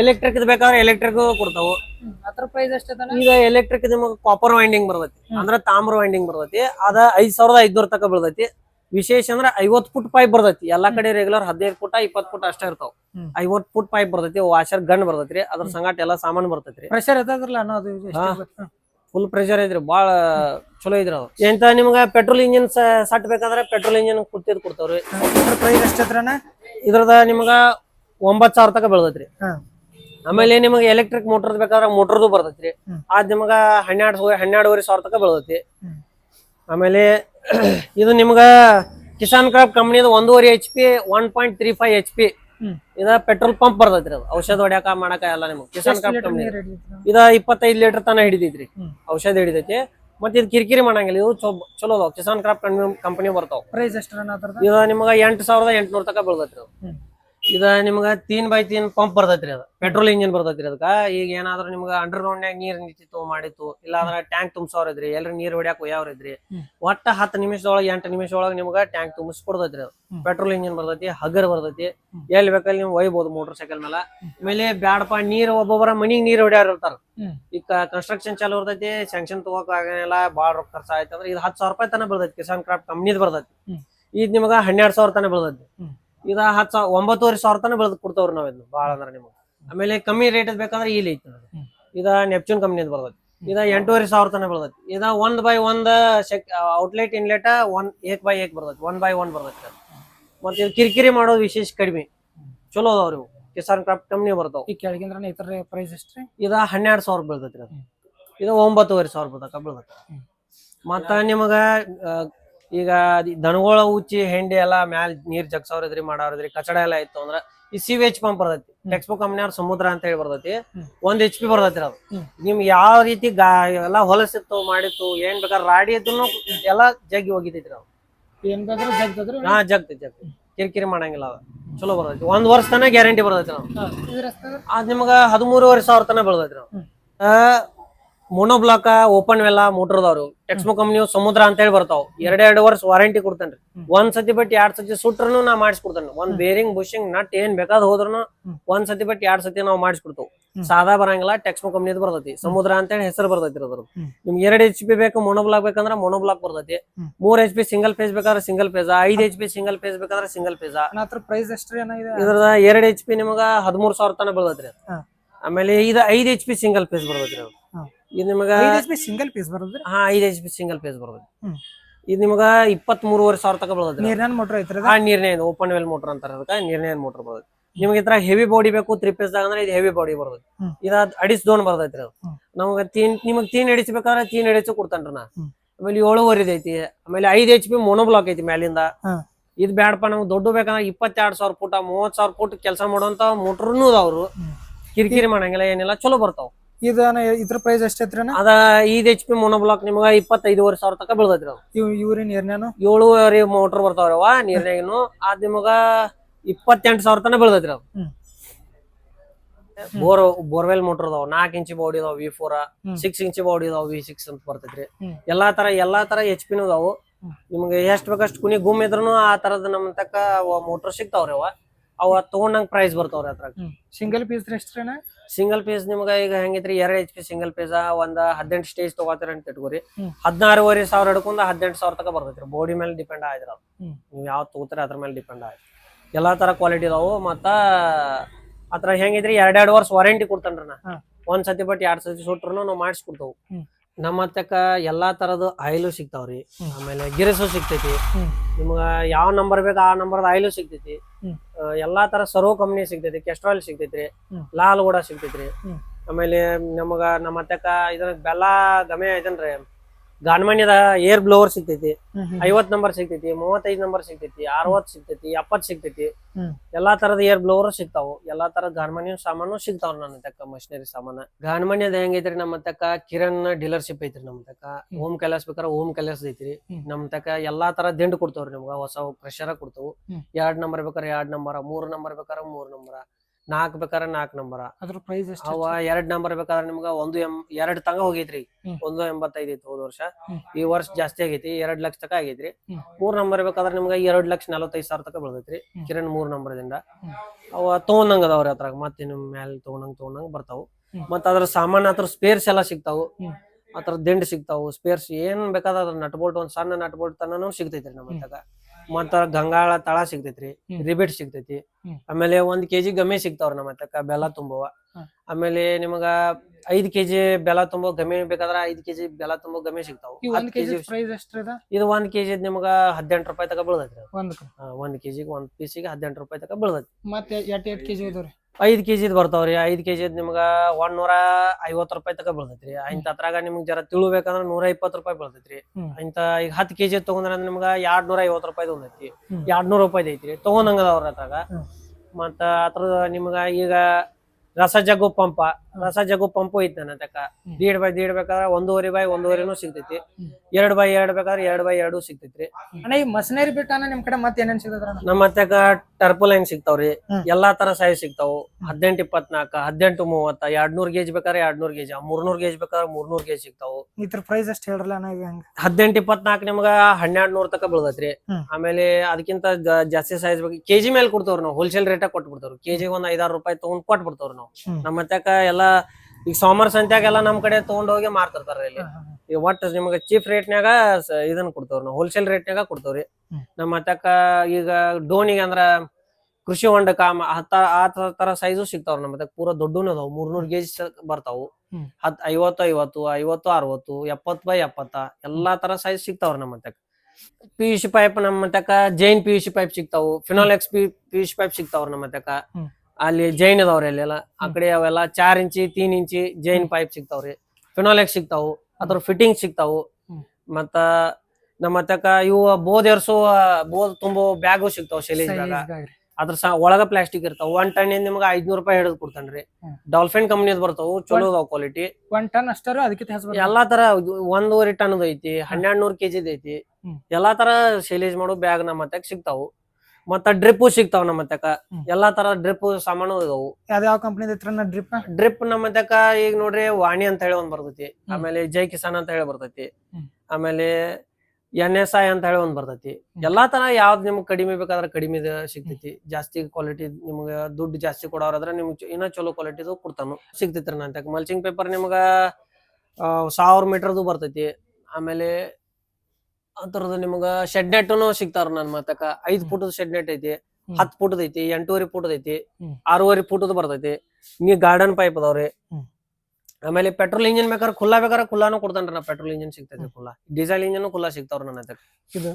ಎಲೆಕ್ಟ್ರಿಕ್ ಬೇಕಾದ್ರೆ ಎಲೆಕ್ಟ್ರಿಕ್ ಕೊಡ್ತಾವು. ಅದ್ರ ಪ್ರೈಸ್ ಈಗ ಎಲೆಕ್ಟ್ರಿಕ್ ನಿಮಗೆ ಕಾಪರ್ ವೈಂಡಿಂಗ್ ಬರ್ತೈತಿ. ಅಂದ್ರೆ ಅಂದ್ರ ತಾಮ್ರ ವೈಂಡಿಂಗ್ ಬರ್ತೈತಿ. ಅದ ಐದ್ ಸಾವಿರದ ಐದ್ನೂರ್ ತಕ ಬೀಳ್ತೈತಿ. ವಿಶೇಷ ಅಂದ್ರ ಐವತ್ ಫುಟ್ ಪೈಪ್ ಬರ್ತೈತಿ. ಎಲ್ಲಾ ಕಡೆ ರೆಗ್ಯುಲರ್ ಹದಿನೈದು ಫುಟ್ ಇಪ್ಪತ್ ಫುಟ್ ಅಷ್ಟೇ ಇರ್ತಾವ. ಐವತ್ ಫುಟ್ ಪೈಪ್ ಬರ್ತೈತಿ ವಾಷರ್ ಗನ್ ಬರ್ತೈತ್ರಿ ಅದ್ರ ಸಂಗಾಟ ಎಲ್ಲಾ ಸಾಮಾನ್ ಬರ್ತೈತ್ರಿ. ಪ್ರೆಷರ್ ಇರ್ತದ್ರಲ್ಲ ಅನ್ನೋದು. ಫುಲ್ ಪ್ರೆಷರ್ ಐತ್ರಿ ಬಾಳ ಚಲೋ ಇದ್ರ ಅದು. ಎಂತ ನಿಮ್ಗ ಪೆಟ್ರೋಲ್ ಇಂಜಿನ್ ಸಟ್ ಬೇಕಾದ್ರೆ ಪೆಟ್ರೋಲ್ ಇಂಜಿನ್ ಕುಟ್ಟಿದ್ ಕೊಡ್ತಾವ್ರಿ. ಪ್ರೈಸ್ ಎಷ್ಟ್ರ ಇದ್ರದ ನಿಮ್ಗ ಒಂಬತ್ ಸಾವಿರ ತಕ ಬೆಳದೈತ್ರಿ. ಆಮೇಲೆ ನಿಮಗೆ ಎಲೆಕ್ಟ್ರಿಕ್ ಮೋಟರ್ ಬೇಕಾದ್ರೆ ಮೋಟರ್ದು ಬರ್ತೈತ್ರಿ. ಅದ್ ನಿಮಗ ಹನ್ನೆರಡು ಹನ್ನೆರಡುವರೆ ಸಾವಿರ ತಕ ಬೆಳದೈತಿ. ಆಮೇಲೆ ಇದು ನಿಮ್ಗ ಕಿಸಾನ್ ಕ್ರಾಪ್ ಕಂಪ್ನಿದ ಒಂದೂವರೆ H P one point three five H P ಇದ ಪೆಟ್ರೋಲ್ ಪಂಪ್ ಬರ್ತೈತ್ರಿ ಅದು. ಔಷಧ ಹೊಡ್ಯಾಕ ಮಾಡಾಕ ಎಲ್ಲ ನಿಮ್ಗೆ. ಕಿಸಾನ್ ಕ್ರಾಪ್ ಕಂಪನಿ ಕಂಪ್ನಿ ಇದ ಇಪ್ಪತ್ತೈದು ಲೀಟರ್ ತನ ಹಿಡಿದೈತ್ರಿ. ಔಷಧ ಹಿಡಿದೈತಿ. ಮತ್ತೆ ಇದು ಕಿರಿಕಿರಿ ಮಾಡಂಗಿಲ್ಲ. ಇದು ಚಲೋ ಅದಾವ. ಕಿಸಾನ್ ಕ್ರಾಪ್ ಕಂಪನಿ ಬರ್ತಾವ. ಪ್ರೈಸ್ ಎಷ್ಟು ಇದ ನಿಮ್ಗ ಎಂಟು ಸಾವಿರದ ಎಂಟುನೂರ ತಕ ಬೀಳ್ತೈತ್ರಿ. ಇದ ನಿಮ್ಗ ತೀನ್ ಬೈ ತೀನ್ ಪಂಪ್ ಬರ್ತೈತ್ರಿ ಅದ ಪೆಟ್ರೋಲ್ ಇಂಜಿನ್ ಬರ್ತೈತ್ರಿ ಅದಕ್ಕ ಈಗ ಏನಾದ್ರು ನಿಮ್ಗ ಅಂಡರ್ ಗ್ರೌಂಡ್ ನಾಗ ನೀರ್ ನಿಂತಿತ್ತು ಮಾಡಿತ್ತು ಇಲ್ಲಾಂದ್ರ ಟ್ಯಾಂಕ್ ತುಂಬಿಸೋರ್ ಇದ್ರಿ ಎಲ್ರಿ ನೀರ್ ಹೊಡ್ಯಾಕ ಒಯ್ಯಾವ್ರ ಇದ್ರಿ. ಒಟ್ಟ ಹತ್ತು ನಿಮಿಷದೊಳಗ ಎಂಟು ನಿಮಿಷದೊಳಗ ನಿಮ್ಗ ಟ್ಯಾಂಕ್ ತುಂಬಿಸ್ ಕೊಡ್ತೈತ್ರಿ ಅದು. ಪೆಟ್ರೋಲ್ ಇಂಜಿನ್ ಬರ್ತೈತಿ ಹಗರ್ ಬರ್ತೈತಿ. ಎಲ್ಲಿ ಬೇಕಲ್ಲಿ ನೀವು ಒಯ್ಬಹುದು ಮೋಟರ್ ಸೈಕಲ್ ಮೇಲೆ ಆಮೇಲೆ ಬ್ಯಾಡಪ್ಪ ನೀರ್ ಒಬ್ಬೊಬ್ಬರ ಮನಿಗ್ ನೀರ್ ಹೊಡ್ಯಾರ ಇರ್ತಾರ. ಈಗ ಕನ್ಸ್ಟ್ರಕ್ಷನ್ ಚಾಲು ಇರ್ತೈತಿ ಸ್ಯಾಂಕ್ಷನ್ ತಗೋಕ್ ಆಗಲ್ಲ ಬಾಳ ರೊಕ್ಕ ಖರ್ಚ ಆಯ್ತು ಅಂದ್ರೆ ಇದು ಹತ್ತು ಸಾವಿರ ರೂಪಾಯಿ ತನ ಬರ್ತೈತಿ ಕಿಸಾನ್ ಕ್ರಾಫ್ಟ್ ಕಂಪ್ನಿದ್ ಬರ್ತೈತಿ ಇದು ನಿಮ್ಗ ಹನ್ನೆರಡ್ ಸಾವಿರ ತನ ಬೀಳ್ತೈತಿ ಹ್ಮ್. ಇದ ಹತ್ತು ಸಾವಿರ ಒಂಬತ್ತುವರೆ ಸಾವಿರ ತನಕ ಬೆಳೆದ್ ಕೊಡ್ತಾವ್ರಿ ನಾವ್ ಇದನ್ನ ಭಾಳ ಅಂದ್ರೆ ನಿಮ್ಗೆ. ಆಮೇಲೆ ಕಮ್ಮಿ ರೇಟ್ ಬೇಕಂದ್ರೆ ಇಲ್ಲಿ ಐತಿ. ಇದ ನೆಪ್ಚೂನ್ ಕಂಪ್ನಿದ್ ಬರ್ತೈತಿ. ಇದ ಎಂಟೂವರೆ ಸಾವಿರ ತನಕ ಬರ್ತೈತಿ. ಇದ ಒಂದ್ ಬೈ ಒಂದ್ ಔಟ್ಲೆಟ್ ಇನ್ಲೆಟ್ ಒನ್ ಏಕ್ ಬೈ ಏಕ್ ಬರ್ತೈತಿ. ಒನ್ ಬೈ ಒನ್ ಬರ್ತೈತಿ ಸರ್ ಮತ್ತೆ ಇದು ಕಿರಿಕಿರಿ ಮಾಡೋದು ವಿಶೇಷ ಕಡಿಮೆ. ಚಲೋ ಅದಾವ್ರಿ ಇವು. ಕಿಸಾನ್ ಕ್ರಾಫ್ಟ್ ಕಂಪ್ನಿ ಬರ್ತಾವ. ಈ ಕೆಳಗಿಂದ್ರೆ ಇತರ ಪ್ರೈಸ್ ಎಷ್ಟ್ರಿ? ಇದ ಹನ್ನೆರಡು ಸಾವಿರ ಬೀಳ್ತೈತಿ ಅದು. ಇದು ಒಂಬತ್ತುವರೆ ಸಾವಿರ ಬೀಳ್ತಕ್ಕ ಬೀಳ್ತೈತಿ. ಮತ್ತ ನಿಮಗ ಈಗ ದನಗೋಳ ಉಚ್ಚಿ ಹೆಂಡಿ ಎಲ್ಲಾ ಮ್ಯಾಲ ನೀರ್ ಜಗ್ಸವ್ರದ್ರಿ ಮಾಡವ್ರದ್ರಿ ಕಚಡ ಎಲ್ಲ ಇತ್ತು ಅಂದ್ರ ಈ ಸಿವೇಜ್ ಪಂಪ್ ಬರ್ತೈತಿ. ಟೆಕ್ಸ್ಬುಕ್ ಕಂಪ್ನಿಯವ್ರ ಸಮುದ್ರ ಅಂತ ಹೇಳಿ ಬರ್ತೈತಿ. ಒಂದ್ ಎಚ್ ಪಿ ಬರ್ತೈತಿ ಅದು. ನಿಮ್ಗೆ ನಿಮ್ ಯಾವ ರೀತಿ ಗಾ ಎಲ್ಲಾ ಹೊಲಸಿತ್ತು ಮಾಡಿತ್ತು ಏನ್ ಬೇಕಾದ್ರೆ ರಾಡಿ ಇದ್ರು ಎಲ್ಲಾ ಜಗ್ಗಿ ಹೋಗಿದ್ದೈತಿ ನಾವು ಏನ್ ಬೇಕಾದ್ರೂ ಜಗ್ಗದ್ರು ಹಾ ಜಗ್ತೈತಿ ಜಗ್ತೈತಿ. ಕಿರಿಕಿರಿ ಮಾಡಂಗಿಲ್ಲ ಅದು. ಚಲೋ ಬರ್ತೈತಿ. ಒಂದ್ ವರ್ಷ ತನ ಗ್ಯಾರಂಟಿ ಬರ್ತೈತಿ ನಾವು? ಅದ್ ನಿಮ್ಗ ಹದಿಮೂರುವರೆ ಸಾವಿರ ತನ ಬೆಳ್ದೈತ್ರಿ ಹ್ಮ್. ಮೊನೋಬ್ಲಾಕ್ ಓಪನ್ ವೆಲ್ಲ ಮೋಟರ್ ಅದಾವ್ರಿ ಟೆಕ್ಸ್ಮೋ ಕಂಪ್ನಿ ಸಮುದ್ರ ಅಂತ ಹೇಳಿ ಬರ್ತಾವ ಎರಡು ವರ್ಷ ವಾರಂಟಿ ಕೊಡ್ತೇನ್ರಿ. ಒಂದ್ ಸತಿ ಬಟ್ ಎರಡ್ ಸತಿ ಸುಟ್ರನು ನಾ ಮಾಡಿಸ್ಕೊಡ್ತೇನೆ ಒಂದ್ ಬೇರಿಂಗ್ ಬುಷಿಂಗ್ ನಟ್ ಏನ್ ಬೇಕಾದ್ ಹೋದ್ರು. ಒಂದ್ ಸತಿ ಬಿಟ್ಟು ಎರಡ್ ಸತಿ ನಾವು ಮಾಡಿಸ್ಕೊಡ್ತೇವೆ. ಸಾದಾ ಬರಂಗಿಲ್ಲ ಟೆಕ್ಸ್ಮೋ ಕಂಪ್ನಿದ್ ಬರ್ತೈತಿ. ಸಮುದ್ರ ಅಂತ ಹೇಳಿ ಹೆಸರು ಬರ್ತೈತಿ ಅದ್ರ ಹ್ಮ್. ನಿಮ್ಗೆ ಎರಡ್ ಎಚ್ ಪಿ ಬೇಕು ಮೊನೋಬ್ಲಾಕ್ ಬೇಕಂದ್ರ ಮೊನೋಬ್ಲಾಕ್ ಬರ್ತೈತಿ. ಹ್ಮ್. ಮೂರ್ ಎಚ್ ಪಿ ಸಿಂಗಲ್ ಫೇಸ್ ಬೇಕಾದ್ರೆ ಸಿಂಗಲ್ ಫೇಸ್ ಐದ್ ಎಚ್ ಪಿ ಸಿಂಗಲ್ ಫೇಸ್ ಬೇಕಾದ್ರೆ ಸಿಂಗಲ್ ಫೇಸ್ ಪ್ರೈಸ್ ಎಷ್ಟು ಇದ್ರದ ಎರಡ್ ಎಚ್ ಪಿ ನಿಮಗ ಹದಿಮೂರ್ ಸಾವಿರ ತನಕ ಬೀಳತ್ರಿ ಆಮೇಲೆ ಇದು ಐದ್ ಎಚ್ ಪಿ ಸಿಂಗಲ್ ಫೇಸ್ ಬರ್ತೈತ್ರಿ. ಇದು ನಿಮಗೆ ಸಿಂಗಲ್ ಪೀಸ್ ಬರೋದ್ರಿ ಹಾ ಐದ್ ಎಚ್ ಪಿ ಸಿಂಗಲ್ ಪೀಸ್ ಬರೋದು. ಹ್ಮ್. ಇದು ನಿಮಗೆ ಇಪ್ಪತ್ತ್ ಮೂರುವರೆ ಸಾವಿರ ತಕ ಬೀಳ್ತೈತ್ರಿ ನೀರಿನ ಮೋಟರ್ ಐತ್ರಿ ಆ ನೀರ್ನೇ ಓಪನ್ ವೆಲ್ ಮೋಟರ್ ಅಂತಾರ ಅದಕ್ಕೆ ನೀರ್ನೇ ಮೋಟರ್ ಬರೋದು ನಿಮ್ಗೆ ಇದ್ರ ಹೆವಿ ಬಾಡಿ ಬೇಕು ತ್ರೀ ಪೀಸ್ ದಾಗ ಅಂದ್ರೆ ಇದು ಹೆವಿ ಬಾಡಿ ಬರ್ತದೆ ಹ್ಮ್. ಇದ ಅಡಿಸ್ ದೋನ್ ಬರ್ತೈತ್ರಿ ಅದು. ಹ್ಮ್. ನಮಗ ತೀನ್ ನಿಮಗೆ ತೀನ್ ಎಡಿಸ್ಬೇಕಾದ್ರೆ ತೀನ್ ಅಡಿಸ್ ಕೊಡ್ತಾನ್ರಿ ನಾ. ಹ್ಮ್. ಆಮೇಲೆ ಏಳುವರೆ ಐತಿ. ಆಮೇಲೆ ಐದ್ ಎಚ್ ಪಿ ಮೊನೋಬ್ಲಾಕ್ ಐತಿ ಮ್ಯಾಲಿಂದ. ಹಾ. ಇದ್ ಬ್ಯಾಡಪ್ಪ ನಮ್ಗೆ ದೊಡ್ಡ ಬೇಕಂದ್ರೆ ಇಪ್ಪತ್ತೆರಡು ಸಾವಿರ ಪುಟ ಮೂವತ್ ಸಾವಿರ ಫುಟ್ ಕೆಲಸ ಮಾಡುವಂತ ಮೋಟರ್ನು ಅದಾವ್ರು. ಕಿರಿಕಿರಿ ಮಾಡಂಗಿಲ್ಲ ಏನಿಲ್ಲ ಚಲೋ ಬರ್ತಾವ. ಇದು ಅಣ್ಣ ಇದ್ರ ಪ್ರೈಸ್ ಎಷ್ಟೈತ್ರಿ ಅದ ಐದ್ ಎಚ್ ಪಿ ಮೊನೋಬ್ಲಾಕ್ ನಿಮ್ಗ ಇಪ್ಪತ್ತೈದುವರೆ ಸಾವಿರ ತಕ ಬೀಳ್ತೈತ್ರಿ ಅದು ಇವ್ ಇವ್ರಿ ನೀರ್ನೇನು ಏಳುವರೆ ಮೋಟರ್ ಬರ್ತಾವ್ರವ ನೀರ್ನಾಗಿನು ಅದ್ ನಿಮಗ ಇಪ್ಪತ್ತೆಂಟು ಸಾವಿರ ತನ ಬೀಳ್ತೈತ್ರಿ ಅದು ಬೋರ್ ಬೋರ್ವೆಲ್ ಮೋಟರ್ ಅದಾವ ನಾಕ್ ಇಂಚಿ ಬಾಡಿ ಅದಾವ ವಿ ಫೋರ್. ಸಿಕ್ಸ್ ಇಂಚಿ ಬಾಡಿ ಅದಾವ ವಿ ಸಿಕ್ಸ್ ಅಂತ ಬರ್ತೈತ್ರಿ. ಎಲ್ಲಾ ತರ ಎಲ್ಲಾ ತರ ಎಚ್ ಪಿನೂ ಅದಾವು. ನಿಮ್ಗೆ ಎಷ್ಟ್ ಬೇಕಷ್ಟು ಕುನಿ ಗುಮ್ ಇದ್ರು ಆ ತರದ ನಮ್ ತಕ್ಕ ಮೋಟರ್ ಸಿಗ್ತಾವ್ರಿ ಅವ ಅವ ತಗೊಂಡಂಗ್ ಪ್ರೈಸ್ ಬರ್ತಾವ್ರಿ ಅದ್ರಾಗ. ಸಿಂಗಲ್ ಪೀಸ್ ಸಿಂಗಲ್ ಪೀಸ್ ನಿಮ್ಗ ಈಗ ಹೆಂಗೈತ್ರಿ ಎರಡ್ ಎಚ್ ಪಿ ಸಿಂಗಲ್ ಪೀಸ್ ಒಂದ್ ಹದಿನೆಂಟು ಸ್ಟೇಜ್ ತಗೋತೀರ ಅಂತ ಇಟ್ಕೋರಿ. ಹದಿನಾರೂವರೆ ಸಾವಿರ ಹಿಡ್ಕೊಂಡ್ ಹದಿನೆಂಟು ಸಾವಿರ ತಕ ಬರ್ತೈತ್ರಿ. ಬೋಡಿ ಮೇಲೆ ಡಿಪೆಂಡ್ ಆಗಿದ್ರ. ನೀವು ಯಾವ್ದು ತಗೋತೀರ ಅದ್ರ ಮೇಲೆ ಡಿಪೆಂಡ್ ಆಗಿ ಎಲ್ಲಾ ತರ ಕ್ವಾಲಿಟಿ ಇದಾವು ಮತ್ತ ಅದ್ರ ಹೆಂಗೈತ್ರಿ ಎರಡೆರಡು ವರ್ಷ ವಾರಂಟಿ ಕೊಡ್ತಾನ್ರಿ ನಾ. ಒಂದ್ ಸತಿ ಬಟ್ ಎರಡ್ ಸತಿ ಸುಟ್ರು ನಾವು ಮಾಡಿಸ್ಕೊಡ್ತಾವು. ನಮ್ಮ ಹತ್ತಕ ಎಲ್ಲಾ ತರದ ಆಯಿಲು ಸಿಗ್ತಾವ್ರಿ. ಆಮೇಲೆ ಗಿರಸು ಸಿಗ್ತೈತಿ. ನಿಮ್ಗ ಯಾವ ನಂಬರ್ ಬೇಕು ಆ ನಂಬರ್ದ ಆಯಿಲು ಸಿಗ್ತೈತಿ ಎಲ್ಲಾ ತರ ಸರ್ವ ಕಂಪ್ನಿ ಸಿಗ್ತೈತಿ ಕೆಸ್ಟ್ರಾಲ್ ಸಿಗ್ತೈತ್ರಿ. ಲಾಲ್ ಕೂಡ ಸಿಗ್ತೈತ್ರಿ. ಆಮೇಲೆ ನಮಗ ನಮ್ಮ ಹತ್ತಕ್ಕ ಇದ್ರ ಬೆಲ್ಲ ಗಮೆ ಐತನ್ರಿ ಗಾನ್ಮಣ್ಯದ ಏರ್ ಬ್ಲೋವರ್ ಸಿಗ್ತೈತಿ ಐವತ್ ನಂಬರ್ ಸಿಗ್ತೈತಿ ಮೂವತ್ತೈದ್ ನಂಬರ್ ಸಿಗ್ತೈತಿ ಅರವತ್ ಸಿಗ್ತೈತಿ ಎಪ್ಪತ್ ಸಿಗ್ತೈತಿ. ಎಲ್ಲಾ ತರದ ಏರ್ ಬ್ಲೋವರ್ ಸಿಗ್ತಾವು. ಎಲ್ಲಾ ತರದ ಗಾನ್ಮಣ್ಯ ಸಾಮಾನು ಸಿಗ್ತಾವ ನನ್ನ ತಕ್ಕ ಮಷಿನರಿ ಸಾಮಾನ. ಗಾನ್ಮಣ್ಯದ ಹೆಂಗೈತ್ರಿ ನಮ್ಮ ತಕ್ಕ ಕಿರಣ್ ಡೀಲರ್ಶಿಪ್ ಐತ್ರಿ ನಮ್ಮ ತಕ್ಕ. ಓಮ್ ಕೈಲಾಸ್ ಬೇಕಾರ ಓಮ್ ಕೈಲಾಸ್ ಐತ್ರಿ. ನಮ್ ತಕ್ಕ ಎಲ್ಲಾ ತರ ದಿಂಡ್ ಕೊಡ್ತಾವ್ರಿ ನಿಮ್ಗ ಹೊಸ ಕ್ರಷರ ಕೊಡ್ತಾವು. ಎರಡ್ ನಂಬರ್ ಬೇಕಾರ ಎರಡ್ ನಂಬರ್ ಮೂರ್ ನಂಬರ್ ಬೇಕಾರ ಮೂರ್ ನಂಬರ ನಾಲ್ಕ್ ಬೇಕಾದ್ರೆ ನಾಲ್ಕ್ ನಂಬರ ಅದ್ರ ಪ್ರೈಸ್ ಎಷ್ಟು ಅವ ಎರಡ್ ನಂಬರ್ ಬೇಕಾದ್ರೆ ನಿಮ್ಗ ಒಂದು ಎಂ ಎರಡ್ ತಂಗ ಹೋಗೈತ್ರಿ ಹ್ಮ್. ಒಂದು ಎಂಬತ್ತೈದು ಐತಿ ಹೋದ ವರ್ಷ ಹ್ಮ್. ಈ ವರ್ಷ ಜಾಸ್ತಿ ಆಗೈತಿ ಎರಡ್ ಲಕ್ಷ ತಕ ಆಗೈತ್ರಿ ಹ್ಮ್. ಮೂರ್ ನಂಬರ್ ಬೇಕಾದ್ರೆ ನಿಮ್ಗ ಎರಡ್ ಲಕ್ಷ ನಲವತ್ತೈದ್ ಸಾವಿರ ತಕ ಬೆಳ್ದೈತ್ರಿ ಹ್ಮ್. ಕಿರಣ್ ಮೂರ್ ನಂಬರ್ದಿಂದ ಹ್ಮ್. ಅವ ತಗೊಂಡಂಗ ಅದಾವ್ರಿ ಅದ್ರಾಗ ಮತ್ತೆ ನಿಮ್ ಮ್ಯಾಲ ತಗೊಂಡಂಗ್ ತಗೊಂಡಂಗ್ ಬರ್ತಾವು ಹ್ಮ್. ಮತ್ತ ಅದ್ರ ಸಾಮಾನ್ ಅದ್ರ ಸ್ಪೇರ್ಸ್ ಎಲ್ಲಾ ಸಿಗ್ತಾವು ಹ್ಮ್. ಅದ್ರ ದಿಂಡ್ ಸಿಗ್ತಾವು ಸ್ಪೇರ್ಸ್ ಏನ್ ಬೇಕಾದ ಅದ್ರ ನಟ್ ಬೋಲ್ಟ್ ಒಂದ್ ಸಣ್ಣ ನಟ್ ಬೋಲ್ಟ್ ತನನು ಸಿಗ್ತೈತ್ರಿ ನಮ್ಮ ಹ್ಮ್. ತಕ ಮತ್ತ ಗಂಗಾಳ ತಳ ಸಿಗ್ತೈತ್ರಿ ರಿಬೇಟ್ ಸಿಗ್ತೈತಿ. ಆಮೇಲೆ ಒಂದ್ ಕೆಜಿ ಗಮೆ ಸಿಗ್ತಾವ್ರಿ ನಮ್ಮ ತಕ ಬೆಲ್ಲ ತುಂಬುವ. ಆಮೇಲೆ ನಿಮಗ ಐದ್ ಕೆಜಿ ಬೆಲ್ಲ ತುಂಬೋ ಗಮೆ ಬೇಕಾದ್ರ ಐದ್ ಕೆಜಿ ಬೆಲ್ಲ ತುಂಬೋ ಗಮೆ ಸಿಗ್ತಾವ. ಇದು ಒಂದ್ ಕೆಜಿ ನಿಮಗ ಹದಿನೆಂಟು ರೂಪಾಯಿ ತಕ ಬೀಳ್ತೈತ್ರಿ. ಅದು. ಒಂದ್ ಕೆಜಿಗೆ ಒಂದ್ ಪೀಸಿಗೆ ಹದಿನೆಂಟು ರೂಪಾಯಿ ತಕ ಬೀಳ್ತೈತಿ ಮತ್ತೆ ಕೆಜಿ ಇದಾವ್ರಿ ಕೆ ಜಿದ್ ಬರ್ತಾವ್ರಿ. ಐದ್ ಕೆಜಿ ನಿಮ್ಗ ಒನ್ ನೂರ ಐವತ್ ರೂಪಾಯಿ ತಕ ಬೀಳ್ತೈತ್ರಿ. ಇಂತ ಅದ್ರಾಗ ನಿಮ್ಗೆ ಜರ ತಿಳ್ಬೇಕಂದ್ರ ನೂರ ಇಪ್ಪತ್ ರೂಪಾಯಿ ಬೀಳ್ತೈತ್ರಿ. ಹ್ಮ್. ಇಂತ ಈಗ ಕೆ ಜಿ ತಗೊಂಡ್ರ ನಿಮ್ಗ ಎರಡ್ ನೂರ ಐವತ್ ರೂಪಾಯಿ ಒಂದೈತಿ ಹ್ಮ್. ಎರಡ್ ನೂರ ರೂಪಾಯಿ ಐತ್ರಿ. ತಗೊಂಡಂಗದ ಅವ್ರ ಅದ್ರಾಗ ಮತ್ತ ಅದ್ರ ನಿಮ್ಗ ಈಗ ರಸ ಜಗ್ಗು ಪಂಪ ರಸ ಜಗ್ಗು ಪಂಪು ಐತ್ ನನ್ನ ತಕ್ಕ. ದೀಡ್ ಬೈ ದೀಡ್ ಬೇಕಾದ್ರೆ ಒಂದೂವರೆ ಬೈ ಒಂದೂವರೆನೂ ಸಿಗ್ತೈತಿ. ಎರಡ್ ಬೈ ಎರಡ್ ಬೇಕಾದ್ರೆ ಎರಡ್ ಬೈ ಎರಡು ಸಿಗ್ತೈತ್ರಿ. ಅಣ್ಣ ಈ ಮಸನೇರಿ ಬಿಟ್ಟ ಅಣ್ಣ ನಿಮ್ ಕಡೆ ಮತ್ತೆ ಏನೇನ್ ಸಿಗದ್ರ ನಮ್ಮ ಟರ್ಪು ಟರ್ಪುಲೈನ್ ಸಿಗ್ತಾವ್ರಿ. ಎಲ್ಲಾ ತರ ಸೈಜ್ ಸಿಗ್ತಾವು. ಹದಿನೆಂಟು ಇಪ್ಪತ್ನಾಲ್ಕ ಹದಿನೆಂಟು ಮೂವತ್ತ ಎರಡ್ನೂರ್ ಗೇಜ್ ಬೇಕಾದ್ರೆ ಎರಡ್ನೂರ್ ಗೇಜ್ ಮೂರ್ನೂರ್ ಗೇಜ್ ಬೇಕಾದ್ರೆ ಮೂರ್ನೂರ್ ಗೇಜ್ ಸಿಗ್ತಾವು. ಇದ್ರ ಪ್ರೈಸ್ ಅಷ್ಟು ಹೇಳ್ರಲ್ಲ ಹದಿನೆಂಟು ಇಪ್ಪತ್ನಾಲ್ಕು ನಿಮ್ಗ ಹನ್ನೆರಡ್ ನೂರ್ ತಕ ಬೀಳ್ತೈತ್ರಿ ಆಮೇಲೆ ಅದಕ್ಕಿಂತ ಜಾಸ್ತಿ ಸೈಜ್ ಬೇಕು ಕೆಜಿ ಮೇಲೆ ಕೊಡ್ತೇವ್ರಿ ನಾವು ಹೋಲ್ಸೇಲ್ ರೇಟ್ ಕೊಟ್ಬಿಡ್ತಾವ್ರಿ. ಕೆಜಿ ಒಂದ್ ಐದಾರು ರೂಪಾಯಿ ತಗೊಂಡ್ ಕೊಟ್ಬಿಡ್ತಾವ್ರಿ ನಾವು. ಹ್ಮ್. ನಮ್ಮ ಹತ್ತಕ ಎಲ್ಲಾ ಈಗ ಸೋಮವಾರ ಸಂತ್ಯಾಗೆಲ್ಲ ನಮ್ ಕಡೆ ತಗೊಂಡ್ ಹೋಗಿ ಮಾರ್ತಿರ್ತಾರ ಇಲ್ಲಿ ಈಗ ಒಟ್ಟು ನಿಮ್ಗೆ ಚೀಪ್ ರೇಟ್ನ್ಯಾಗ ಇದನ್ನ ಕೊಡ್ತೇವ್ರಿ ನಾವು ಹೋಲ್ಸೇಲ್ ರೇಟ್ನ್ಯಾಗ ಕೊಡ್ತೇವ್ರಿ. ನಮ್ಮ ಹತ್ತಕ ಈಗ ಡೋನಿಗೆ ಅಂದ್ರ ಕೃಷಿ ಹೊಂಡಕ್ಕ ಕಾಮ ಹತ್ತ ಆ ತರ- ಸೈಜು ಸಿಗ್ತಾವ್ರ ನಮ್ಮ ಮತ್ತೆ ಪೂರಾ ದೊಡ್ಡನು ಅದಾವ ಮೂರ್ನೂರ್ ಕೆಜಿ ಬರ್ತಾವು. ಹತ್ ಐವತ್ತು ಐವತ್ತು ಐವತ್ತು ಅರವತ್ತು ಎಪ್ಪತ್ ಬೈ ಎಪ್ಪತ್ತ ಎಲ್ಲಾ ತರ ಸೈಜ್ ಸಿಗ್ತಾವ್ರಿ ನಮ್ಮ ಮತ್ತೆ ಪಿ ಯು ಸಿ ಪೈಪ್ ನಮ್ಮ ತಕ Jain P U C pipe ಸಿಗ್ತಾವು Finolex P P U C pipe ಸಿಗ್ತಾವ್ರಿ ನಮ್ಮ ಹ್ಮ್. ಅಲ್ಲಿ ಜೈನ್ ಅದಾವ್ರಿ ಅಲ್ಲೆಲ್ಲ ಆ ಕಡೆ ಅವೆಲ್ಲ ಚಾರ್ ಇಂಚಿ ತೀನ್ ಇಂಚಿ ಜೈನ್ ಪೈಪ್ ಸಿಗ್ತಾವ್ರಿ. ಫಿನೋಲೆಕ್ ಸಿಗ್ತಾವು. ಅದ್ರ ಫಿಟ್ಟಿಂಗ್ ಸಿಗ್ತಾವು. ಮತ್ತ ನಮ್ಮ ತಕ ಇವು ಬೋದ್ ಎರ್ಸೋ ಬೋದ್ ತುಂಬೋ ಬ್ಯಾಗು ಸಿಗ್ತಾವ ಶೈಲೇಜ್ ಬ್ಯಾಗ. ಅದ್ರ ಒಳಗ ಪ್ಲಾಸ್ಟಿಕ್ ಇರ್ತಾವ. ಒನ್ ಟನ್ ನಿಮ್ಗೆ ಐದ್ನೂರ್ ರೂಪಾಯಿ ಹಿಡಿದು ಕೊಡ್ತಾನ್ರಿ. ಡಾಲ್ಫಿನ್ ಕಂಪನಿ ಬರ್ತಾವು. ಚಲೋ ಅದಾವ ಕ್ವಾಲಿಟಿ. ಒನ್ ಟನ್ ಅಷ್ಟು ಅದಕ್ಕೆ ಹೆಸರು ಎಲ್ಲಾ ತರ ಒಂದೂವರೆ ಟನ್ ಐತಿ ಹನ್ನೆರಡ್ ನೂರ್ ಕೆಜಿ ಐತಿ. ಎಲ್ಲಾ ತರ ಶೈಲೇಜ್ ಮಾಡೋ ಬ್ಯಾಗ್ ನಮ್ಮ ತಕ ಸಿಗ್ತಾವು. ಮತ್ತ ಡ್ರಿಪ್ ಸಿಗ್ತಾವ ನಮ್ಮ ತಕ ಎಲ್ಲಾ ತರ ಡ್ರಿಪ್ ಸಾಮಾನು ಇದಾವು. ಯಾವ್ಯಾವ ಕಂಪ್ನಿ ಐತ್ರ ಡ್ರಿಪ್ ಡ್ರಿಪ್ ನಮ್ಮ ತಕ ಈಗ ನೋಡ್ರಿ ವಾಣಿ ಅಂತ ಹೇಳಿ ಒಂದ್ ಬರ್ತೈತಿ. ಆಮೇಲೆ ಜೈ ಕಿಸಾನ್ ಅಂತ ಹೇಳಿ ಬರ್ತೈತಿ. ಆಮೇಲೆ ಎನ್ ಎಸ್ ಐ ಅಂತ ಹೇಳಿ ಒಂದ್ ಬರ್ತೈತಿ. ಎಲ್ಲಾ ತರ ಯಾವ್ದ್ ನಿಮ್ಗೆ ಕಡಿಮೆ ಬೇಕಾದ್ರೆ ಕಡಿಮೆ ಸಿಗ್ತೈತಿ. ಜಾಸ್ತಿ ಕ್ವಾಲಿಟಿ ನಿಮ್ಗೆ ದುಡ್ಡು ಜಾಸ್ತಿ ಕೊಡೋರಾದ್ರೆ ನಿಮ್ಗೆ ಇನ್ನ ಚಲೋ ಕ್ವಾಲಿಟಿದು ಕೊಡ್ತಾನು. ಸಿಗ್ತೈತ್ರಿ ನಂತ ಮಲ್ಚಿಂಗ್ ಪೇಪರ್ ನಿಮ್ಗ ಸಾವಿರ ಮೀಟರ್ದು ಬರ್ತೈತಿ. ಆಮೇಲೆ ಅಂತರದ್ದು ನಿಮ್ಗ ಶೆಡ್ ನೆಟ್ನು ಸಿಗ್ತಾರ ನನ್ ಮತಕ ಐದ್ ಫುಟದ ಫುಟ್ ಶೆಡ್ ನೆಟ್ ಐತಿ. ಹತ್ ಫೂಟ್ ಐತಿ ಎಂಟೂವರೆ ಫುಟ್ ಐತಿ. ಆರೂವರೆ ಫುಟ್ ಬರ್ತೈತಿ. ನೀ ಗಾರ್ಡನ್ ಪೈಪ್ ಅದಾವ್ರಿ. ಆಮೇಲೆ ಪೆಟ್ರೋಲ್ ಇಂಜಿನ್ ಬೇಕಾದ್ರೆ ಖುಲ್ಲಾ ಬೇಕಾರ ಖುಲ್ಲಾನು ಕೊಡ್ತಾನ ನಾ ಪೆಟ್ರೋಲ್ ಇಂಜಿನ್ ಸಿಗ್ತೈತಿ ಖುಲ್ಲಾ. ಡೀಸೆಲ್ ಇಂಜಿನ್ ಖುಲ್ಲಾ ಸಿಗ್ತಾವ್ರ ನನ್ನ ಹತ್ರ ಇದು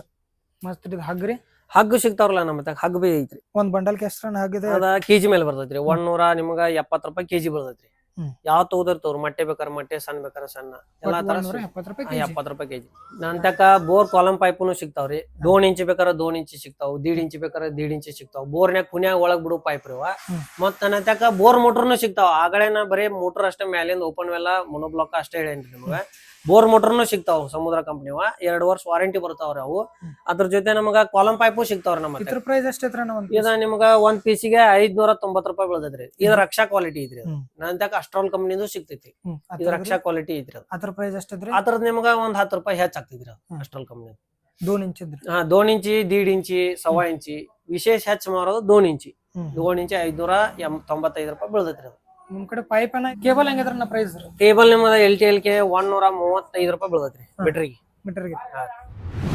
ಮಸ್ತ್ ಇದು ಹಗ್ರಿ ಹಗ್ಗ ಸಿಗ್ತಾವ್ರಲ್ಲ ನಮ್ಮ ಹತ್ರ ಹಗ್ ಬಿ ಐತ್ರಿ. ಒಂದ್ ಬಂಡಲ್ ಕೆಸ್ಟ್ರನ್ ಹಗ್ಗಿದೆ ಅದ ಕೆಜಿ ಮೇಲೆ ಬರ್ತೈತ್ರಿ. ಒಂದ್ ನೂರ ನಿಮ್ಗ ಎಪ್ಪತ್ ರೂಪಾಯಿ ಕೆಜಿ ಬರ್ತೈತ್ರಿ. ಯಾವ ತಗೋದಿರ್ತವ್ರ ಮೊಟ್ಟೆ ಬೇಕಾರೆ ಮೊಟ್ಟೆ ಸಣ್ಣ ಬೇಕಾರ ಸಣ್ಣ. ಎಲ್ಲಾ ತರ ಎಪ್ಪತ್ತು ರೂಪಾಯಿ ಕೆಜಿ. ನನ್ ನಂತಕ ಬೋರ್ ಕಾಲಂ ಪೈಪುನು ಸಿಗ್ತಾವ್ರಿ. ದೋಣ್ ಇಂಚ್ ಬೇಕಾರೆ ದೋಣ್ ಇಂಚ್ ಸಿಗ್ತಾವ್ ದೀಡ್ ಇಂಚ್ ಬೇಕಾರೆ ದೀಡ್ ಇಂಚ್ ಸಿಗ್ತಾವ್. ಬೋರ್ನ್ಯಾಗ ಕುನ್ಯಾಗ ಒಳಗ್ ಬಿಡು ಪೈಪ್ ರೀ ಮತ್ತ ನನ್ನ ನಂತಕ ಬೋರ್ ಮೋಟರ್ನು ಸಿಗ್ತಾವ. ಆಗಳೇನ ನಾ ಬರೀ ಮೋಟರ್ ಅಷ್ಟೇ ಮ್ಯಾಲಿಂದ ಓಪನ್ ವೆಲ್ಲ ಮೊನೋಬ್ಲಾಕ್ ಅಷ್ಟೇ ಹೇಳೇನ್ರಿ ನಿಮ್ಗ. ಬೋರ್ ಮೋಟರ್ನು ಸಿಗ್ತಾವ ಸಮುದ್ರ ಕಂಪ್ನಿವ ಎರಡ್ ವರ್ಷ ವಾರಂಟಿ ಬರ್ತಾವ್ರಿ ಅವು. ಅದ್ರ ಜೊತೆ ನಮಗ ಕಾಲಂ ಪೈಪು ಸಿಗ್ತಾವ್ರಿ ನಮ್ಮ ಇದ್ರ ಪ್ರೈಸ್ ಎಷ್ಟ್ ಐತ್ರ ಒಂದ್ ಇದ ನಿಮ್ಗ ಒಂದ್ ಪೀಸಿಗೆ ಐದ್ನೂರ ತೊಂಬತ್ ರೂಪಾಯಿ ಬೀಳ್ತೈತ್ರಿ. ಇದು ರಕ್ಷಾ ಕ್ವಾಲಿಟಿ ಇದ್ರಿ. ನಂತಕ ಅಸ್ಟ್ರಾಲ್ ಕಂಪ್ನಿದು ಸಿಗ್ತೈತಿ. ಇದು ರಕ್ಷಾ ಕ್ವಾಲಿಟಿ ಇದ್ರಿ ಅದು. ಅದ್ರ ಪ್ರೈಸ್ ಎಷ್ಟೈತ್ರಿ ಅದ್ರದ್ ನಿಮ್ಗ ಒಂದ್ ಹತ್ತು ರೂಪಾಯಿ ಹೆಚ್ಚ ಆಗ್ತೈತ್ರಿ. ಅಸ್ಟ್ರಾಲ್ ಕಂಪ್ನಿ ಇಂಚ್ ಹಾ ದೋನ್ ಇಂಚಿ ದೀಡ್ ಇಂಚಿ ಸವಾ ಇಂಚಿ. ವಿಶೇಷ ಹೆಚ್ಚ್ ಮಾರೋದು ದೋನ್ ಇಂಚಿ. ದೋನ್ ಇಂಚಿ ಐದ್ನೂರ ಎಂ ತೊಂಬತ್ತೈದು ರೂಪಾಯಿ ಬೀಳ್ತೈತ್ರಿ ಅದು. ನಿಮ್ ಕಡೆ ಪೈಪ್ ಅನ್ನ ಕೇಬಲ್ ಹೆಂಗಿದ್ರ ನಾ ಪ್ರೈಸ್ ಟೇಬಲ್ ನಿಮ್ಮದ L T L K one ನೂರ ಮೂವತ್ತೈದು ರೂಪಾಯಿ ಬೀಳತ್ರಿ ಬಿಟ್ರಿ ಬಿಟ್ರಿಗೆ ಮೀಟರ್ಗೆ.